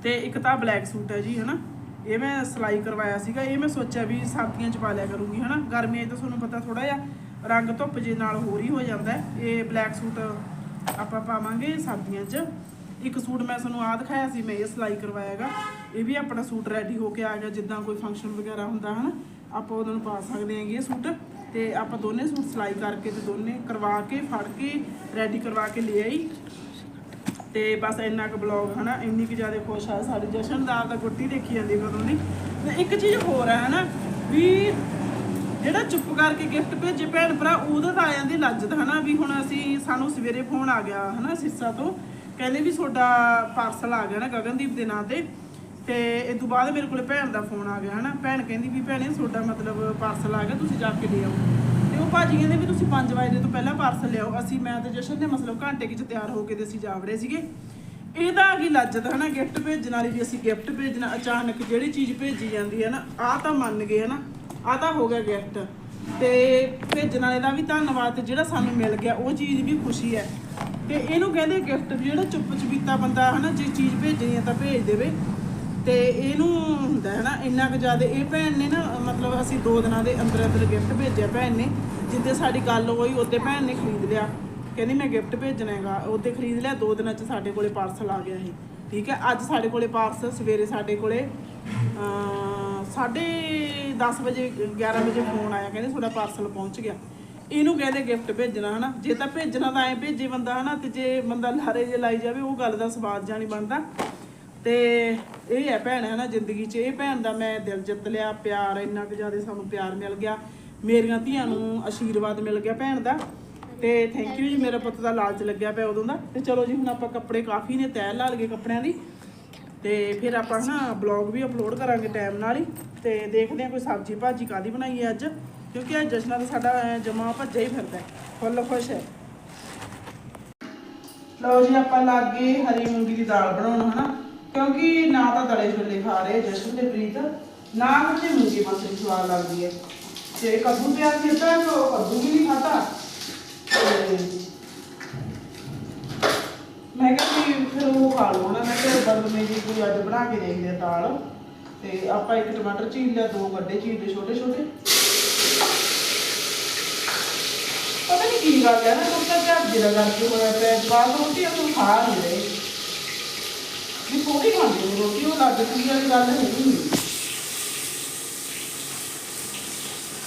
[SPEAKER 1] ਤੇ ਇੱਕ ਤਾਂ ਬਲੈਕ ਸੂਟ ਹੈ ਜੀ ਹਨਾ ਇਹ ਮੈਂ ਸਿਲਾਈ ਕਰਵਾਇਆ ਸੀਗਾ ਇਹ ਮੈਂ ਸੋਚਿਆ ਵੀ ਸਰਦੀਆਂ ਚ ਪਾ ਲਿਆ ਕਰੂੰਗੀ ਹਨਾ। ਗਰਮੀਆਂ 'ਚ ਤਾਂ ਤੁਹਾਨੂੰ ਪਤਾ ਥੋੜਾ ਜਿਹਾ ਰੰਗ ਧੁੱਪ ਜੇ ਨਾਲ ਹੋਰ ਹੀ ਹੋ ਜਾਂਦਾ ਇਹ ਬਲੈਕ ਸੂਟ ਆਪਾਂ ਪਾਵਾਂਗੇ ਸਰਦੀਆਂ 'ਚ। ਇੱਕ ਸੂਟ ਮੈਂ ਤੁਹਾਨੂੰ ਆਹ ਦਿਖਾਇਆ ਸੀ, ਮੈਂ ਇਹ ਸਿਲਾਈ ਕਰਵਾਇਆਗਾ ਇਹ ਵੀ ਆਪਣਾ ਸੂਟ ਰੈਡੀ ਹੋ ਕੇ ਆ ਗਿਆ, ਜਿੱਦਾਂ ਕੋਈ ਫੰਕਸ਼ਨ ਵਗੈਰਾ ਹੁੰਦਾ ਹਨਾ, ਆਪਾਂ ਉਹਨਾਂ ਨੂੰ ਪਾ ਸਕਦੇ ਹਾਂਗੇ ਇਹ ਸੂਟ ਤੇ ਆਪਾਂ ਦੋਨੇ ਸੂਟ ਸਿਲਾਈ ਕਰਕੇ ਤੇ ਦੋਨੇ ਕਰਵਾ ਕੇ, ਫੜ ਕੇ ਰੈਡੀ ਕਰਵਾ ਕੇ ਲੈ ਆਈ। ਤੇ ਬਸ ਇੰਨਾ ਕੁ ਬਲੌਗ ਹਨਾ, ਇੰਨੀ ਕੁ ਜ਼ਿਆਦਾ ਖੁਸ਼ ਆ ਸਾਡੇ ਜਸ਼ਨਦਾਰ ਦਾ ਗੁੱਟੀ ਦੇਖੀ ਜਾਂਦੀ ਕਦੋਂ ਦੀ ਇੱਕ ਚੀਜ਼ ਹੋਰ ਹੈ ਹਨਾ, ਵੀ ਜਿਹੜਾ ਚੁੱਪ ਕਰਕੇ ਗਿਫਟ ਭੇਜੇ ਭੈਣ ਭਰਾ, ਉਹਦਾ ਤਾਂ ਆ ਜਾਂਦੀ ਲੱਜਤ ਹਨਾ, ਵੀ ਹੁਣ ਅਸੀਂ, ਸਾਨੂੰ ਸਵੇਰੇ ਫੋਨ ਆ ਗਿਆ ਹਨਾ ਸਿੱਸਾ ਤੋਂ। ਕਹਿੰਦੇ ਵੀ ਤੁਹਾਡਾ ਪਾਰਸਲ ਆ ਗਿਆ ਨਾ ਗਗਨਦੀਪ ਦੇ ਨਾਂ ਤੇ। ਤੇ ਇਸ ਤੋਂ ਬਾਅਦ ਮੇਰੇ ਕੋਲੇ ਭੈਣ ਦਾ ਫੋਨ ਆ ਗਿਆ ਹਨਾ। ਭੈਣ ਕਹਿੰਦੀ ਵੀ ਭੈਣੇ, ਤੁਹਾਡਾ ਮਤਲਬ ਪਾਰਸਲ ਆ ਗਿਆ, ਤੁਸੀਂ ਜਾ ਕੇ ਲੈ ਆਓ ਤੇ ਉਹ ਭਾਜੀ ਕਹਿੰਦੇ ਵੀ ਤੁਸੀਂ 5 ਵਜੇ ਤੋਂ ਪਹਿਲਾਂ ਪਾਰਸਲ ਲਿਆਓ। ਅਸੀਂ, ਮੈਂ ਤੇ ਜਸ਼ਨ ਨੇ ਮਤਲਬ ਘੰਟੇ ਕੁ ਤਿਆਰ ਹੋ ਕੇ ਤੇ ਅਸੀਂ ਜਾ ਵੜੇ ਸੀਗੇ। ਇਹਦਾ ਆ ਗਈ ਲੱਜਤ ਹਨਾ ਗਿਫਟ ਭੇਜਣ ਵਾਲੀ ਵੀ ਅਸੀਂ ਗਿਫਟ ਭੇਜਣਾ। ਅਚਾਨਕ ਜਿਹੜੀ ਚੀਜ਼ ਭੇਜੀ ਜਾਂਦੀ ਹੈ ਨਾ, ਆਹ ਤਾਂ ਮੰਨ ਗਏ ਹਨਾ। ਆ ਤਾਂ ਹੋ ਗਿਆ ਗਿਫਟ ਤੇ ਭੇਜਣ ਵਾਲੇ ਦਾ ਵੀ ਧੰਨਵਾਦ ਤੇ ਜਿਹੜਾ ਸਾਨੂੰ ਮਿਲ ਗਿਆ, ਉਹ ਚੀਜ਼ ਵੀ ਖੁਸ਼ੀ ਹੈ। ਤੇ ਇਹਨੂੰ ਕਹਿੰਦੇ ਗਿਫਟ ਵੀ ਜਿਹੜਾ ਚੁੱਪ ਚਪੀਤਾ ਬੰਦਾ ਹਨਾ, ਜੇ ਚੀਜ਼ ਭੇਜਣੀ ਹੈ ਤਾਂ ਭੇਜ ਦੇਵੇ। ਤੇ ਇਹਨੂੰ ਹੁੰਦਾ ਹੈ ਨਾ, ਇੰਨਾ ਕੁ ਜ਼ਿਆਦਾ, ਇਹ ਭੈਣ ਨੇ ਨਾ, ਮਤਲਬ ਅਸੀਂ ਦੋ ਦਿਨਾਂ ਦੇ ਅੰਦਰ ਅੰਦਰ ਗਿਫਟ ਭੇਜਿਆ ਭੈਣ ਨੇ। ਜਿੱਦੇ ਸਾਡੀ ਗੱਲ ਹੋਈ ਉਹਦੇ ਭੈਣ ਨੇ ਖਰੀਦ ਲਿਆ। ਕਹਿੰਦੀ ਮੈਂ ਗਿਫਟ ਭੇਜਣਾ ਹੈਗਾ ਉਹਦੇ ਖਰੀਦ ਲਿਆ, ਦੋ ਦਿਨਾਂ ਚ ਸਾਡੇ ਕੋਲੇ ਪਾਰਸਲ ਆ ਗਿਆ ਇਹ। ਠੀਕ ਹੈ, ਅੱਜ ਸਾਡੇ ਕੋਲੇ ਪਾਰਸਲ ਸਵੇਰੇ ਸਾਡੇ ਕੋਲੇ ਅਮ, ਸਾਢੇ 10 ਵਜੇ 11 ਵਜੇ ਫੋਨ ਆਇਆ ਕਹਿੰਦੇ ਤੁਹਾਡਾ ਪਾਰਸਲ ਪਹੁੰਚ ਗਿਆ। ਇਹਨੂੰ ਕਹਿੰਦੇ ਗਿਫਟ ਭੇਜਣਾ ਹਨਾ? ਜੇ ਤਾਂ ਭੇਜਣਾ ਤਾਂ ਐ ਭੇਜੇ ਬੰਦਾ ਹਨਾ? ਤੇ ਜੇ ਬੰਦਾ ਲਾਰੇ ਜੇ ਲਾਈ ਜਾਵੇ ਉਹ ਗੱਲ ਦਾ ਸਵਾਦ ਜਾਣੀ ਬਣਦਾ। ਤੇ ਇਹ ਹੈ ਭੈਣ ਹੈ ਨਾ ਜ਼ਿੰਦਗੀ 'ਚ। ਇਹ ਭੈਣ ਦਾ ਮੈਂ ਦਿਲ ਜਿੱਤ ਲਿਆ ਪਿਆਰ ਇੰਨਾ ਕੁ ਜ਼ਿਆਦਾ ਸਾਨੂੰ ਪਿਆਰ ਮਿਲ ਗਿਆ। ਮੇਰੀਆਂ ਧੀਆਂ ਨੂੰ ਆਸ਼ੀਰਵਾਦ ਮਿਲ ਗਿਆ ਭੈਣ ਦਾ। ਤੇ ਥੈਂਕ ਯੂ ਜੀ ਮੇਰਾ ਪੁੱਤ ਦਾ ਲਾਲਚ ਲੱਗਿਆ ਪਿਆ ਉਦੋਂ ਦਾ। ਤੇ ਚਲੋ ਜੀ ਹੁਣ ਆਪਾਂ ਕੱਪੜੇ ਕਾਫੀ ਨੇ ਤੈਅ ਲਾ ਲਗੇ ਕੱਪੜਿਆਂ ਦੀ। ਤੇ ਫਿਰ ਆਪਾਂ ਨਾ ਬਲੌਗ ਵੀ ਅਪਲੋਡ ਕਰਾਂਗੇ ਟਾਈਮ ਨਾਲ ਹੀ ਤੇ ਦੇਖਦੇ ਹਾਂ ਕੋਈ ਸਬਜ਼ੀ ਭਾਜੀ ਕਾਦੀ ਬਣਾਈ ਹੈ ਅੱਜ, ਕਿਉਂਕਿ ਅੱਜ ਜਸ਼ਨਾ ਦਾ ਸਾਡਾ ਜਮਾ ਭੱਜਿਆ ਹੀ ਫਿਰਦਾ ਫੁੱਲ ਖੁਸ਼ ਹੈ। ਲਓ ਜੀ, ਆਪਾਂ ਲਾਗੇ ਹਰੀ ਮੂੰਗੀ ਦੀ ਦਾਲ ਬਣਾਉਣ ਹਨਾ, ਕਿਉਂਕਿ ਨਾ ਤਾਂ ਤਲੇ ਛੋਲੇ ਖਾ ਰਹੇ ਜਸ਼ਨ ਦੇ ਪ੍ਰੀਤ, ਨਾ ਮੁਝੇ ਮੂੰਗੀ ਮਸਰੀ ਸਵਾਦ ਲੱਗਦੀ ਹੈ। ਤੇ ਕੱਦੂ ਪਿਆਜ਼ ਕੀਤਾ ਤਾਂ ਕੱਦੂ ਵੀ ਨਹੀਂ ਖਾਤਾ ਮੈਂ ਕਿਹਾ ਵੀ ਫਿਰ ਉਹ ਖਾ ਲਓ। ਨਾ ਮੈਂ ਕਿਹਾ ਬਦਲਮੇ ਜੀ ਕੋਈ ਅੱਜ ਬਣਾ ਕੇ ਦੇਖਦੇ ਆ ਦਾਲ। ਤੇ ਆਪਾਂ ਇੱਕ ਟਮਾਟਰ ਚੀਰ ਲਿਆ, ਦੋ ਗੱਡੇ ਚੀਰ ਲਏ ਛੋਟੇ ਛੋਟੇ। ਪਤਾ ਨਹੀਂ ਕੀ ਗੱਲ ਹੈ ਨਾ ਕੁੱਤਾ ਝੱਜ ਜਿਹੜਾ ਕਰਕੇ ਹੋਇਆ ਪਿਆ ਜਵਾਬ ਰੋਟੀ ਆਪਾਂ ਖਾ ਨਹੀਂ ਰਹੇ। ਵੀ ਥੋੜੀ ਖਾਂਦੇ ਨੇ ਰੋਟੀ ਉਹ ਲੱਗ ਵਾਲੀ ਗੱਲ ਨਹੀਂ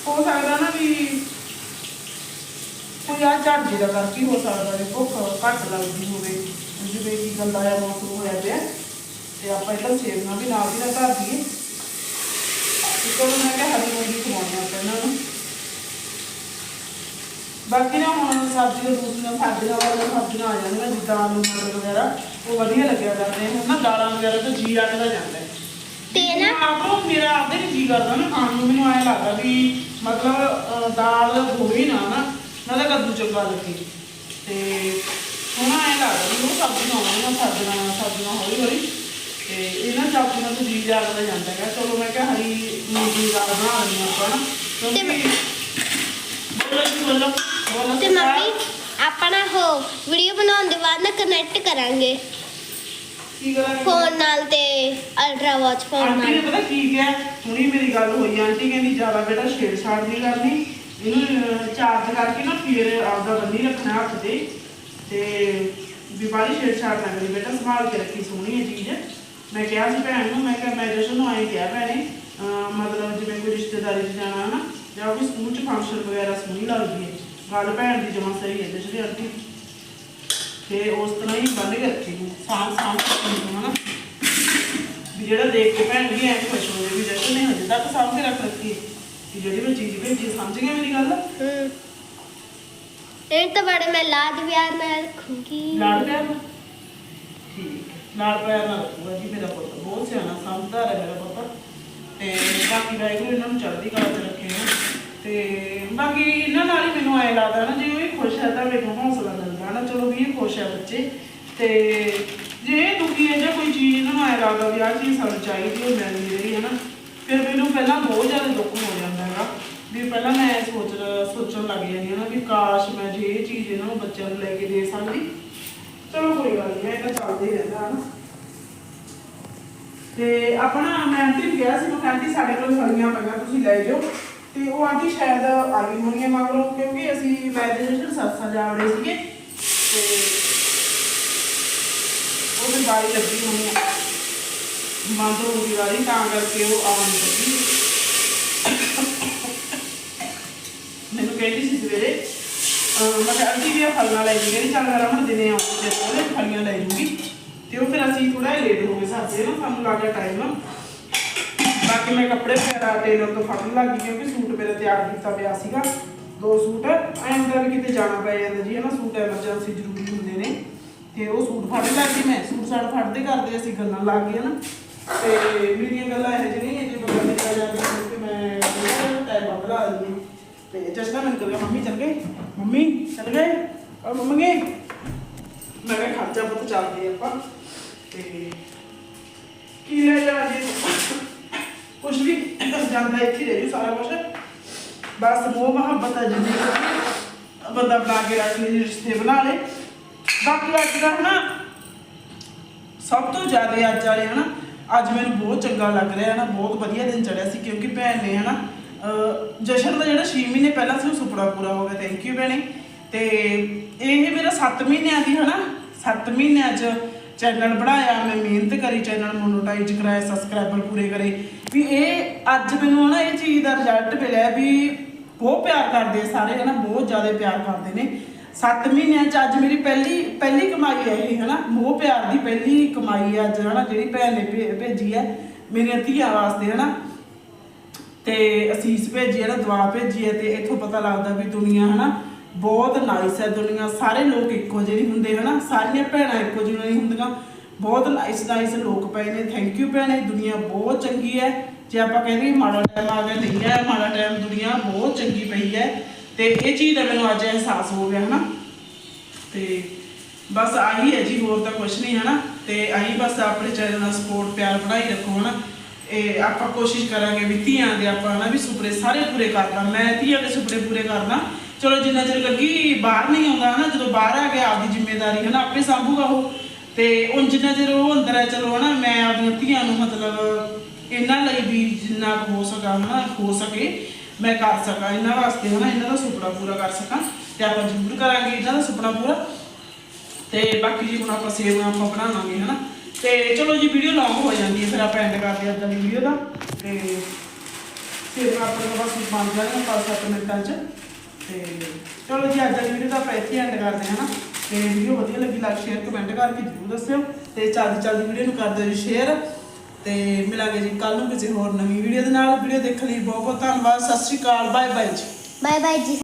[SPEAKER 1] ਹੋ ਸਕਦਾ ਨਾ ਵੀ ਕੋਈ ਆ ਝੱਜ ਜਿਹੜਾ ਕਰਕੇ ਹੋ ਸਕਦਾ, ਵੀ ਭੁੱਖ ਘੱਟ ਲੱਗਦੀ ਹੋਵੇ। ਗੱਲ ਦਾ ਮੌਸਮ ਹੋਇਆ ਪਿਆ ਤੇ ਆਪਾਂ ਇੱਧਰ ਸੇਵਨਾ ਵੀ ਨਾਲ ਦੀ ਨਾਲ ਧਰ ਦਈਏ। ਤੇ ਚਲੋ ਮੈਂ ਕਿਹਾ ਹਰੀ ਮੂੰਗੀ ਖਵਾਉਣੀ ਆਪਾਂ ਇਹਨਾਂ ਨੂੰ। ਬਾਕੀ ਨਾ ਹੁਣ ਸਬਜ਼ੀ ਦੇ ਦੂਸਰੀਆਂ ਸਬਜ਼ੀਆਂ ਵਾਲੀਆਂ ਸਬਜ਼ੀਆਂ ਆ ਜਾਂਦੀਆਂ ਜਿੱਦਾਂ ਆਲੂ ਮਟਰ ਵਗੈਰਾ ਉਹ ਵਧੀਆ ਲੱਗਿਆ ਕਰਦੇ ਹੁਣ ਨਾ ਦਾਲਾਂ ਵਗੈਰਾ ਤੋਂ ਜੀ ਅੱਡਦਾ ਜਾਂਦਾ
[SPEAKER 2] ਤੇ ਨਾ
[SPEAKER 1] ਆਪੋ ਮੇਰਾ ਆਪਦੇ ਜੀ ਕਰਦਾ ਨਾ ਖਾਣ ਨੂੰ ਮੈਨੂੰ ਐਂ ਲੱਗਦਾ ਵੀ ਮਤਲਬ ਦਾਲ ਹੋਵੇ ਨਾ ਨਾ ਨਾਲੇ ਕੱਦੂ ਚੰਗਾ ਲੱਗੇ। ਤੇ ਹੁਣ ਐਂ ਲੱਗਦਾ ਵੀ ਉਹ ਸਬਜ਼ੀਆਂ ਆਉਣਗੀਆਂ ਸਬਜ਼ੀਆਂ ਸਬਜ਼ੀਆਂ ਹੌਲੀ ਹੌਲੀ। ਤੇ ਇਹਨਾਂ ਸਬਜ਼ੀਆਂ ਤੋਂ ਜੀ ਜਾਗਦਾ ਜਾਂਦਾ ਹੈ ਚਲੋ ਮੈਂ ਕਿਹਾ ਹਰੀ ਮੂੰਗੀ ਦੀ ਬਣਾ ਲੈਂਦੇ ਆਪਾਂ ਨਾ। ਕਿਉਂਕਿ ਬੋਲੋ ਜੀ ਬੋਲੋ। ਬੋਲੋ
[SPEAKER 2] ਤੇ ਮੰਮੀ ਆਪਾਂ ਨਾ ਹੋ ਵੀਡੀਓ ਬਣਾਉਣ ਦੇ ਬਾਅਦ ਨਾ ਕਨੈਕਟ ਕਰਾਂਗੇ।
[SPEAKER 1] ਕੀ ਕਰਾਂਗੇ?
[SPEAKER 2] ਫੋਨ ਨਾਲ ਤੇ ਅਲਟਰਾ ਵਾਚ ਫੋਨ
[SPEAKER 1] ਆਂਟੀ ਨੇ
[SPEAKER 2] ਨਾਲ।
[SPEAKER 1] ਪਤਾ ਕੀ ਕਿਹਾ? ਹੁਣੀ ਮੇਰੀ ਗੱਲ ਹੋਈ ਆਂਟੀ ਕਹਿੰਦੀ ਜ਼ਿਆਦਾ ਬੇਟਾ ਛੇੜਛਾੜ ਨਹੀਂ ਕਰਨੀ। ਇਹਨੂੰ ਚਾਰਜ ਕਰਕੇ ਨਾ ਫਿਰ ਆਪਦਾ ਬੰਨੀ ਰੱਖਣਾ ਹੱਥ ਤੇ। ਤੇ ਵੀ ਬਾਹਲੀ ਛੇੜਛਾੜ ਨਾ ਕਰੀ ਬੇਟਾ ਸੰਭਾਲ ਕੇ ਰੱਖੀ ਸੋਹਣੀ ਹੈ ਚੀਜ਼। ਮੈਂ ਕਿਹਾ ਸੀ ਭੈਣ ਨੂੰ, ਮੈਂ ਕਿਹਾ ਮੈਂ ਜਸ਼ਨ ਨੂੰ ਆਏ ਕਿਹਾ, ਭੈਣੇ ਮਤਲਬ ਜਿਵੇਂ ਕੋਈ ਰਿਸ਼ਤੇਦਾਰੀ 'ਚ ਜਾਣਾ ਨਾ, ਜਾਂ ਕੋਈ ਸਕੂਲ 'ਚ ਫੰਕਸ਼ਨ ਵਗੈਰਾ ਸੋਹਣੀ ਲੱਗਦੀ ਹੈ, ਗੱਲ ਭੈਣ ਦੀ ਜਮਾਂ ਸਹੀ ਹੈ ਜਸ਼ਨ ਦੀ ਆਂਟੀ। ਤੇ ਉਸ ਤਰ੍ਹਾਂ ਹੀ ਬੰਨ ਕੇ ਰੱਖੀ ਨੂੰ ਸਾਂਭ ਸਾਂਭ ਕੇ ਹਨਾ। ਵੀ ਜਿਹੜਾ ਦੇਖ ਕੇ ਭੈਣ ਵੀ ਐਂ ਖੁਸ਼ ਹੋ ਜਾਵੇ, ਵੀ ਜਸ਼ਨ ਨੇ ਹਜੇ ਤੱਕ ਸਾਂਭ ਕੇ ਰੱਖ ਰੱਖੀ ਹੈ। ਕਿ ਜਿਹੜੀ ਮੈਂ ਚੀਜ਼ ਭੇਜੀ ਸਮਝ ਗਿਆ ਮੇਰੀ ਗੱਲ?
[SPEAKER 2] ਹੂੰ। ਇਹ ਤਾਂ ਬੜੇ ਮੈਂ ਲਾਜ ਵਿਆਹ ਨਾਲ ਰੱਖੂੰਗੀ।
[SPEAKER 1] ਲਾੜ ਪਿਆ ਨਾ? ਠੀਕ ਨਾਲ ਪਿਆਰ ਨਾਲ ਰੱਖੂਗਾ ਜੀ ਮੇਰਾ ਪੁੱਤ। ਬਹੁਤ ਸਿਆਣਾ, ਸਮਝਦਾਰ ਹੈ ਮੇਰਾ ਪੁੱਤ। ਤੇ ਬਾਕੀ ਵਾਹਿਗੁਰੂ ਇਹਨਾਂ ਨੂੰ ਚੜ੍ਹਦੀ ਕਲਾ 'ਚ ਰੱਖੇ ਨਾ ਤੇ ਬਾਕੀ ਇਹਨਾਂ ਨਾਲ ਹੀ ਮੈਨੂੰ ਐ ਲੱਗਦਾ ਨਾ, ਜੇ ਇਹ ਖੁਸ਼ ਹੈ ਤਾਂ ਮੈਨੂੰ ਹੌਸਲਾ ਮਿਲਦਾ ਨਾ। ਚਲੋ ਵੀ ਇਹ ਖੁਸ਼ ਹੈ ਬੱਚੇ। ਤੇ ਜੇ ਇਹ ਦੁਖੀ ਹੈ ਜਾਂ ਕੋਈ ਚੀਜ਼ ਇਹਨਾਂ ਨੂੰ ਐ ਲੱਗਦਾ ਵੀ ਆਹ ਚੀਜ਼ ਸਾਨੂੰ ਚਾਹੀਦੀ ਉਹ ਮਿਲ ਨਹੀਂ ਰਹੀ ਹੈ ਨਾ ਫਿਰ ਮੈਨੂੰ ਪਹਿਲਾਂ ਬਹੁਤ ਜ਼ਿਆਦਾ ਦੁੱਖ ਹੋ ਜਾਂਦਾ ਹੈਗਾ। ਵੀ ਪਹਿਲਾਂ ਮੈਂ ਸੋਚ ਸੋਚਣ ਲੱਗ ਜਾਂਦੀ ਹਾਂ ਨਾ ਕਾਸ਼ ਮੈਂ ਜੇ ਇਹ ਚੀਜ਼ ਇਹਨਾਂ ਨੂੰ ਬੱਚਿਆਂ ਨੂੰ ਲੈ ਕੇ ਦੇ ਸਕਦੀ। ਚਲੋ ਕੋਈ ਗੱਲ ਨਹੀਂ ਇਹ ਤਾਂ ਚੱਲਦਾ ਰਹਿੰਦਾ ਹਨਾ। ਤੇ ਆਪਣਾ ਮੈਂ ਆਂਟੀ ਨੂੰ ਕਿਹਾ ਸੀ ਮੈਂ ਕਿਹਾ, ਸਾਡੇ ਕੋਲ ਫਲੀਆਂ ਪਈਆਂ ਤੁਸੀਂ ਲੈ ਜਾਓ। ਤੇ ਉਹ ਆਂਟੀ ਸ਼ਾਇਦ ਆਈ ਹੋਣੀ ਹੈ ਮਗਰੋਂ ਕਿਉਂਕਿ ਅਸੀਂ ਮੈਡੀਟੇਸ਼ਨ ਸੱਸਾਂ ਜਾ ਰਹੇ ਸੀਗੇ। ਤੇ ਉਹਦੇ ਬਾਰੀ ਲੱਗੀ ਹੋਣੀ ਹੈ ਬੰਦ ਹੋ ਵਾਲੀ ਤਾਂ ਕਰਕੇ ਉਹ ਆਉਣ ਲੱਗੀ ਮੈਨੂੰ ਕਹਿੰਦੀ ਸੀ ਸਵੇਰੇ ਮੈਂ ਕਿਹਾ ਅੱਧੀ ਵੀ ਫਲੀਆਂ ਲੈ ਜੀ ਕਹਿੰਦੀ ਚੱਲ ਮੇਰਾ ਹੁਣ ਦਿਨੇ ਆਉਂਦੀ ਤੇ ਉਹਨੇ ਫਲੀਆਂ ਲੈ ਜੂਗੀ। ਤੇ ਉਹ ਫਿਰ ਅਸੀਂ ਥੋੜਾ ਲੇਟ ਹੋ ਗਏ ਸਾਡੇ ਨਾ ਸਾਨੂੰ ਲੱਗ ਗਿਆ ਟਾਈਮ ਬਾਕੀ ਮੈਂ ਕੱਪੜੇ ਵਗੈਰਾ ਟੇਲਰ ਤੋਂ ਫੜਨ ਲੱਗ ਗਈ, ਕਿਉਂਕਿ ਸੂਟ ਮੇਰਾ ਤਿਆਰ ਕੀਤਾ ਪਿਆ ਸੀਗਾ, ਦੋ ਸੂਟ। ਐਂ ਹੁੰਦਾ ਵੀ ਕਿਤੇ ਜਾਣਾ ਪੈ ਜਾਂਦਾ ਜੀ, ਹਨਾ, ਸੂਟ ਐਮਰਜੈਂਸੀ ਜ਼ਰੂਰੀ ਹੁੰਦੇ ਨੇ। ਤੇ ਉਹ ਸੂਟ ਫੜਨ ਲੱਗ ਗਈ ਮੈਂ, ਸੂਟ ਸਾੜ ਫੜਦੇ ਕਰਦੇ ਅਸੀਂ ਗੱਲਾਂ ਲੱਗ ਗਏ ਨਾ। ਤੇ ਮੇਰੀਆਂ ਗੱਲਾਂ ਇਹ ਜਿਹੜੀਆਂ ਜੇ ਬੰਦਾ ਨਿਕਲ ਜਾਂਦਾ ਕਿ ਮੈਂ ਟਾਈਮ ਬਦਲਾ ਲਈ ਤੇ ਜਸਨਾ ਮੈਨੂੰ ਕਹਿੰਦਾ ਮੰਮੀ ਚੱਲ ਗਏ? ਮੰਮੀ, ਚੱਲ ਗਏ? ਔਰ ਮੰਮੀ ਮੈਂ ਕਿਹਾ ਖਰਚਾ ਪੁੱਤ ਚੱਲਦੇ ਆਪਾਂ। ਤੇ ਕੀ ਲੈ ਜਾ ਜੀ ਕੁਛ ਵੀ ਜਾਂਦਾ ਇੱਥੇ ਰਹਿ ਜੂ ਸਾਰਾ ਕੁਛ। ਬਸ ਮੋਹ ਮੁਹੱਬਤ ਹੈ ਜਿੰਨੀ ਬੰਦਾ ਬਣਾ ਕੇ ਰੱਖ ਲਈ ਰਿਸ਼ਤੇ ਬਣਾ ਲੇ ਬਾਕੀ ਅੱਜ ਦਾ ਹਨਾ, ਸਭ ਤੋਂ ਜ਼ਿਆਦਾ ਅੱਜ ਵਾਲੇ ਹਨਾ, ਅੱਜ ਮੈਨੂੰ ਬਹੁਤ ਚੰਗਾ ਲੱਗ ਰਿਹਾ ਹਨਾ, ਬਹੁਤ ਵਧੀਆ ਦਿਨ ਚੜਿਆ ਸੀ ਕਿਉਂਕਿ ਭੈਣ ਨੇ ਹਨਾ ਜਸ਼ਨ ਦਾ ਜਿਹੜਾ 6 ਮਹੀਨੇ ਪਹਿਲਾਂ ਸੀ, ਉਹ ਸੁਪਨਾ ਪੂਰਾ ਹੋ ਗਿਆ। ਥੈਂਕ ਯੂ ਭੈਣੇ। ਤੇ ਇਹ ਮੇਰਾ 7 ਮਹੀਨਿਆਂ ਦੀ, ਹਨਾ? 7 ਮਹੀਨਿਆਂ 'ਚ ਚੈਨਲ ਬਣਾਇਆ, ਮੈਂ ਮਿਹਨਤ ਕਰੀ ਚੈਨਲ ਮੋਨੋਟਾਈਜ਼ ਕਰਾਇਆ ਸਬਸਕ੍ਰਾਈਬਰ ਪੂਰੇ ਕਰੇ। ਵੀ ਇਹ ਅੱਜ ਮੈਨੂੰ ਨਾ ਇਹ ਚੀਜ਼ ਦਾ ਰਿਜ਼ਲਟ ਮਿਲਿਆ ਵੀ ਬਹੁਤ ਪਿਆਰ ਕਰਦੇ ਸਾਰੇ, ਹਨਾ? ਬਹੁਤ ਜ਼ਿਆਦਾ ਪਿਆਰ ਕਰਦੇ ਨੇ। 7 ਮਹੀਨਿਆਂ ਚ ਅੱਜ ਮੇਰੀ ਪਹਿਲੀ ਪਹਿਲੀ ਕਮਾਈ ਹੈ ਇਹ, ਹਨਾ? ਮੋਹ ਪਿਆਰ ਦੀ ਪਹਿਲੀ ਕਮਾਈ ਹੈ ਅੱਜ, ਹਨਾ? ਜਿਹੜੀ ਭੈਣ ਨੇ ਭੇਜੀ ਹੈ ਮੇਰੀਆਂ ਧੀਆਂ ਵਾਸਤੇ, ਹਨਾ? ਤੇ ਅਸੀਸ ਭੇਜੀ ਹੈ ਨਾ ਦੁਆ ਭੇਜੀ ਹੈ ਤੇ ਇੱਥੋਂ ਪਤਾ ਲੱਗਦਾ ਵੀ ਦੁਨੀਆ ਹਨਾ ਬਹੁਤ ਨਾਈਸ ਹੈ, ਦੁਨੀਆ ਸਾਰੇ ਲੋਕ ਇੱਕੋ ਜਿਹੇ ਨਹੀਂ ਹੁੰਦੇ ਹਨਾ, ਸਾਰੀਆਂ ਭੈਣਾਂ ਇੱਕੋ ਜਿਹੀਆਂ ਨਹੀਂ ਹੁੰਦੀਆਂ, ਬਹੁਤ ਨਾਈਸ ਨਾਈਸ ਲੋਕ ਪਏ ਨੇ ਥੈਂਕ ਯੂ ਭੈਣੇ, ਦੁਨੀਆ ਬਹੁਤ ਚੰਗੀ ਹੈ, ਜੇ ਆਪਾਂ ਕਹਿੰਦੇ ਮਾੜਾ ਟਾਈਮ ਆ ਗਿਆ, ਨਹੀਂ ਹੈ, ਮਾੜਾ ਟਾਈਮ ਦੁਨੀਆ ਬਹੁਤ ਚੰਗੀ ਪਈ ਹੈ, ਤੇ ਇਹ ਚੀਜ਼ ਦਾ ਮੈਨੂੰ ਅੱਜ ਅਹਿਸਾਸ ਹੋ ਗਿਆ ਹਨਾ, ਤੇ ਬਸ ਆਹੀ ਹੈ ਜੀ, ਹੋਰ ਤਾਂ ਕੁਝ ਨਹੀਂ ਹੈ ਤੇ ਆਹੀ ਬਸ ਆਪਣੇ ਚੈਨਲ ਨਾਲ ਸਪੋਰਟ ਪਿਆਰ ਬਣਾਈ ਰੱਖੋ ਹਨਾ ਇਹ ਆਪਾਂ ਕੋਸ਼ਿਸ਼ ਕਰਾਂਗੇ ਵੀ ਧੀਆਂ ਦੇ ਆਪਾਂ ਹਨਾ ਵੀ ਸੁਪਨੇ ਸਾਰੇ ਪੂਰੇ ਕਰਦਾ ਮੈਂ ਧੀਆਂ ਦੇ ਸੁਪਨੇ ਪੂਰੇ ਕਰਨਾ ਚਲੋ ਜਿੰਨਾ ਚਿਰ ਲੱਗੀ ਬਾਹਰ ਨਹੀਂ ਆਉਂਦਾ ਹਨਾ, ਜਦੋਂ ਬਾਹਰ ਆ ਗਿਆ ਆਪਦੀ ਜ਼ਿੰਮੇਵਾਰੀ ਹਨਾ ਆਪੇ ਸੰਭੂਗਾ ਉਹ। ਤੇ ਉਹ ਜਿੰਨਾ ਚਿਰ ਉਹ ਅੰਦਰ ਹੈ ਚਲੋ ਹਨਾ ਮੈਂ ਆਪਦੀਆਂ ਧੀਆਂ ਨੂੰ ਮਤਲਬ ਇਹਨਾਂ ਲਈ ਵੀ ਜਿੰਨਾ ਕੁ ਹੋ ਸਕਾ ਹਨਾ, ਹੋ ਸਕੇ, ਮੈਂ ਕਰ ਸਕਾਂ ਇਹਨਾਂ ਵਾਸਤੇ ਹਨਾ, ਇਹਨਾਂ ਦਾ ਸੁਪਨਾ ਪੂਰਾ ਕਰ ਸਕਾਂ। ਤੇ ਆਪਾਂ ਜ਼ਰੂਰ ਕਰਾਂਗੇ ਇਹਨਾਂ ਦਾ ਸੁਪਨਾ ਪੂਰਾ। ਤੇ ਬਾਕੀ ਜੀ ਹੁਣ ਆਪਾਂ ਸੇਵ ਆਪਾਂ ਬਣਾਵਾਂਗੇ ਹਨਾ। ਤੇ ਚਲੋ ਜੀ ਵੀਡੀਓ ਲੌਂਗ ਹੋ ਜਾਂਦੀ ਹੈ, ਫਿਰ ਆਪਾਂ ਐਂਡ ਕਰਦੇ ਹਾਂ ਅੱਜ ਦੀ ਵੀਡੀਓ ਦਾ। ਤੇ ਫਿਰ ਆਪਾਂ ਨੂੰ ਬਸ ਬਣ ਜਾਣਾ 5-7 ਮਿੰਟਾਂ 'ਚ। ਤੇ ਚਲੋ ਜੀ, ਅੱਜ ਦੀ ਵੀਡੀਓ ਦਾ ਆਪਾਂ ਇੱਥੇ ਐਂਡ ਕਰਦੇ ਹਾਂ ਹਨਾ ਤੇ ਵੀਡੀਓ ਵਧੀਆ ਲੱਗੀ ਲਾਈਕ ਸ਼ੇਅਰ ਕਮੈਂਟ ਕਰਕੇ ਜ਼ਰੂਰ ਦੱਸਿਓ। ਤੇ ਚੱਲਦੀ ਚੱਲਦੀ ਵੀਡੀਓ ਨੂੰ ਕਰ ਦਿਓ ਜੀ ਸ਼ੇਅਰ ਤੇ ਮਿਲਾਂਗੇ ਜੀ ਕੱਲ ਨੂੰ ਕਿਸੇ ਹੋਰ ਨਵੀਂ ਵੀਡੀਓ ਦੇ ਨਾਲ। ਵੀਡੀਓ ਦੇਖਣ ਲਈ ਬਹੁਤ ਬਹੁਤ ਧੰਨਵਾਦ। ਸਤਿ ਸ਼੍ਰੀ ਅਕਾਲ। ਬਾਏ ਬਾਏ ਜੀ।
[SPEAKER 2] ਬਾਏ ਬਾਏ ਜੀ।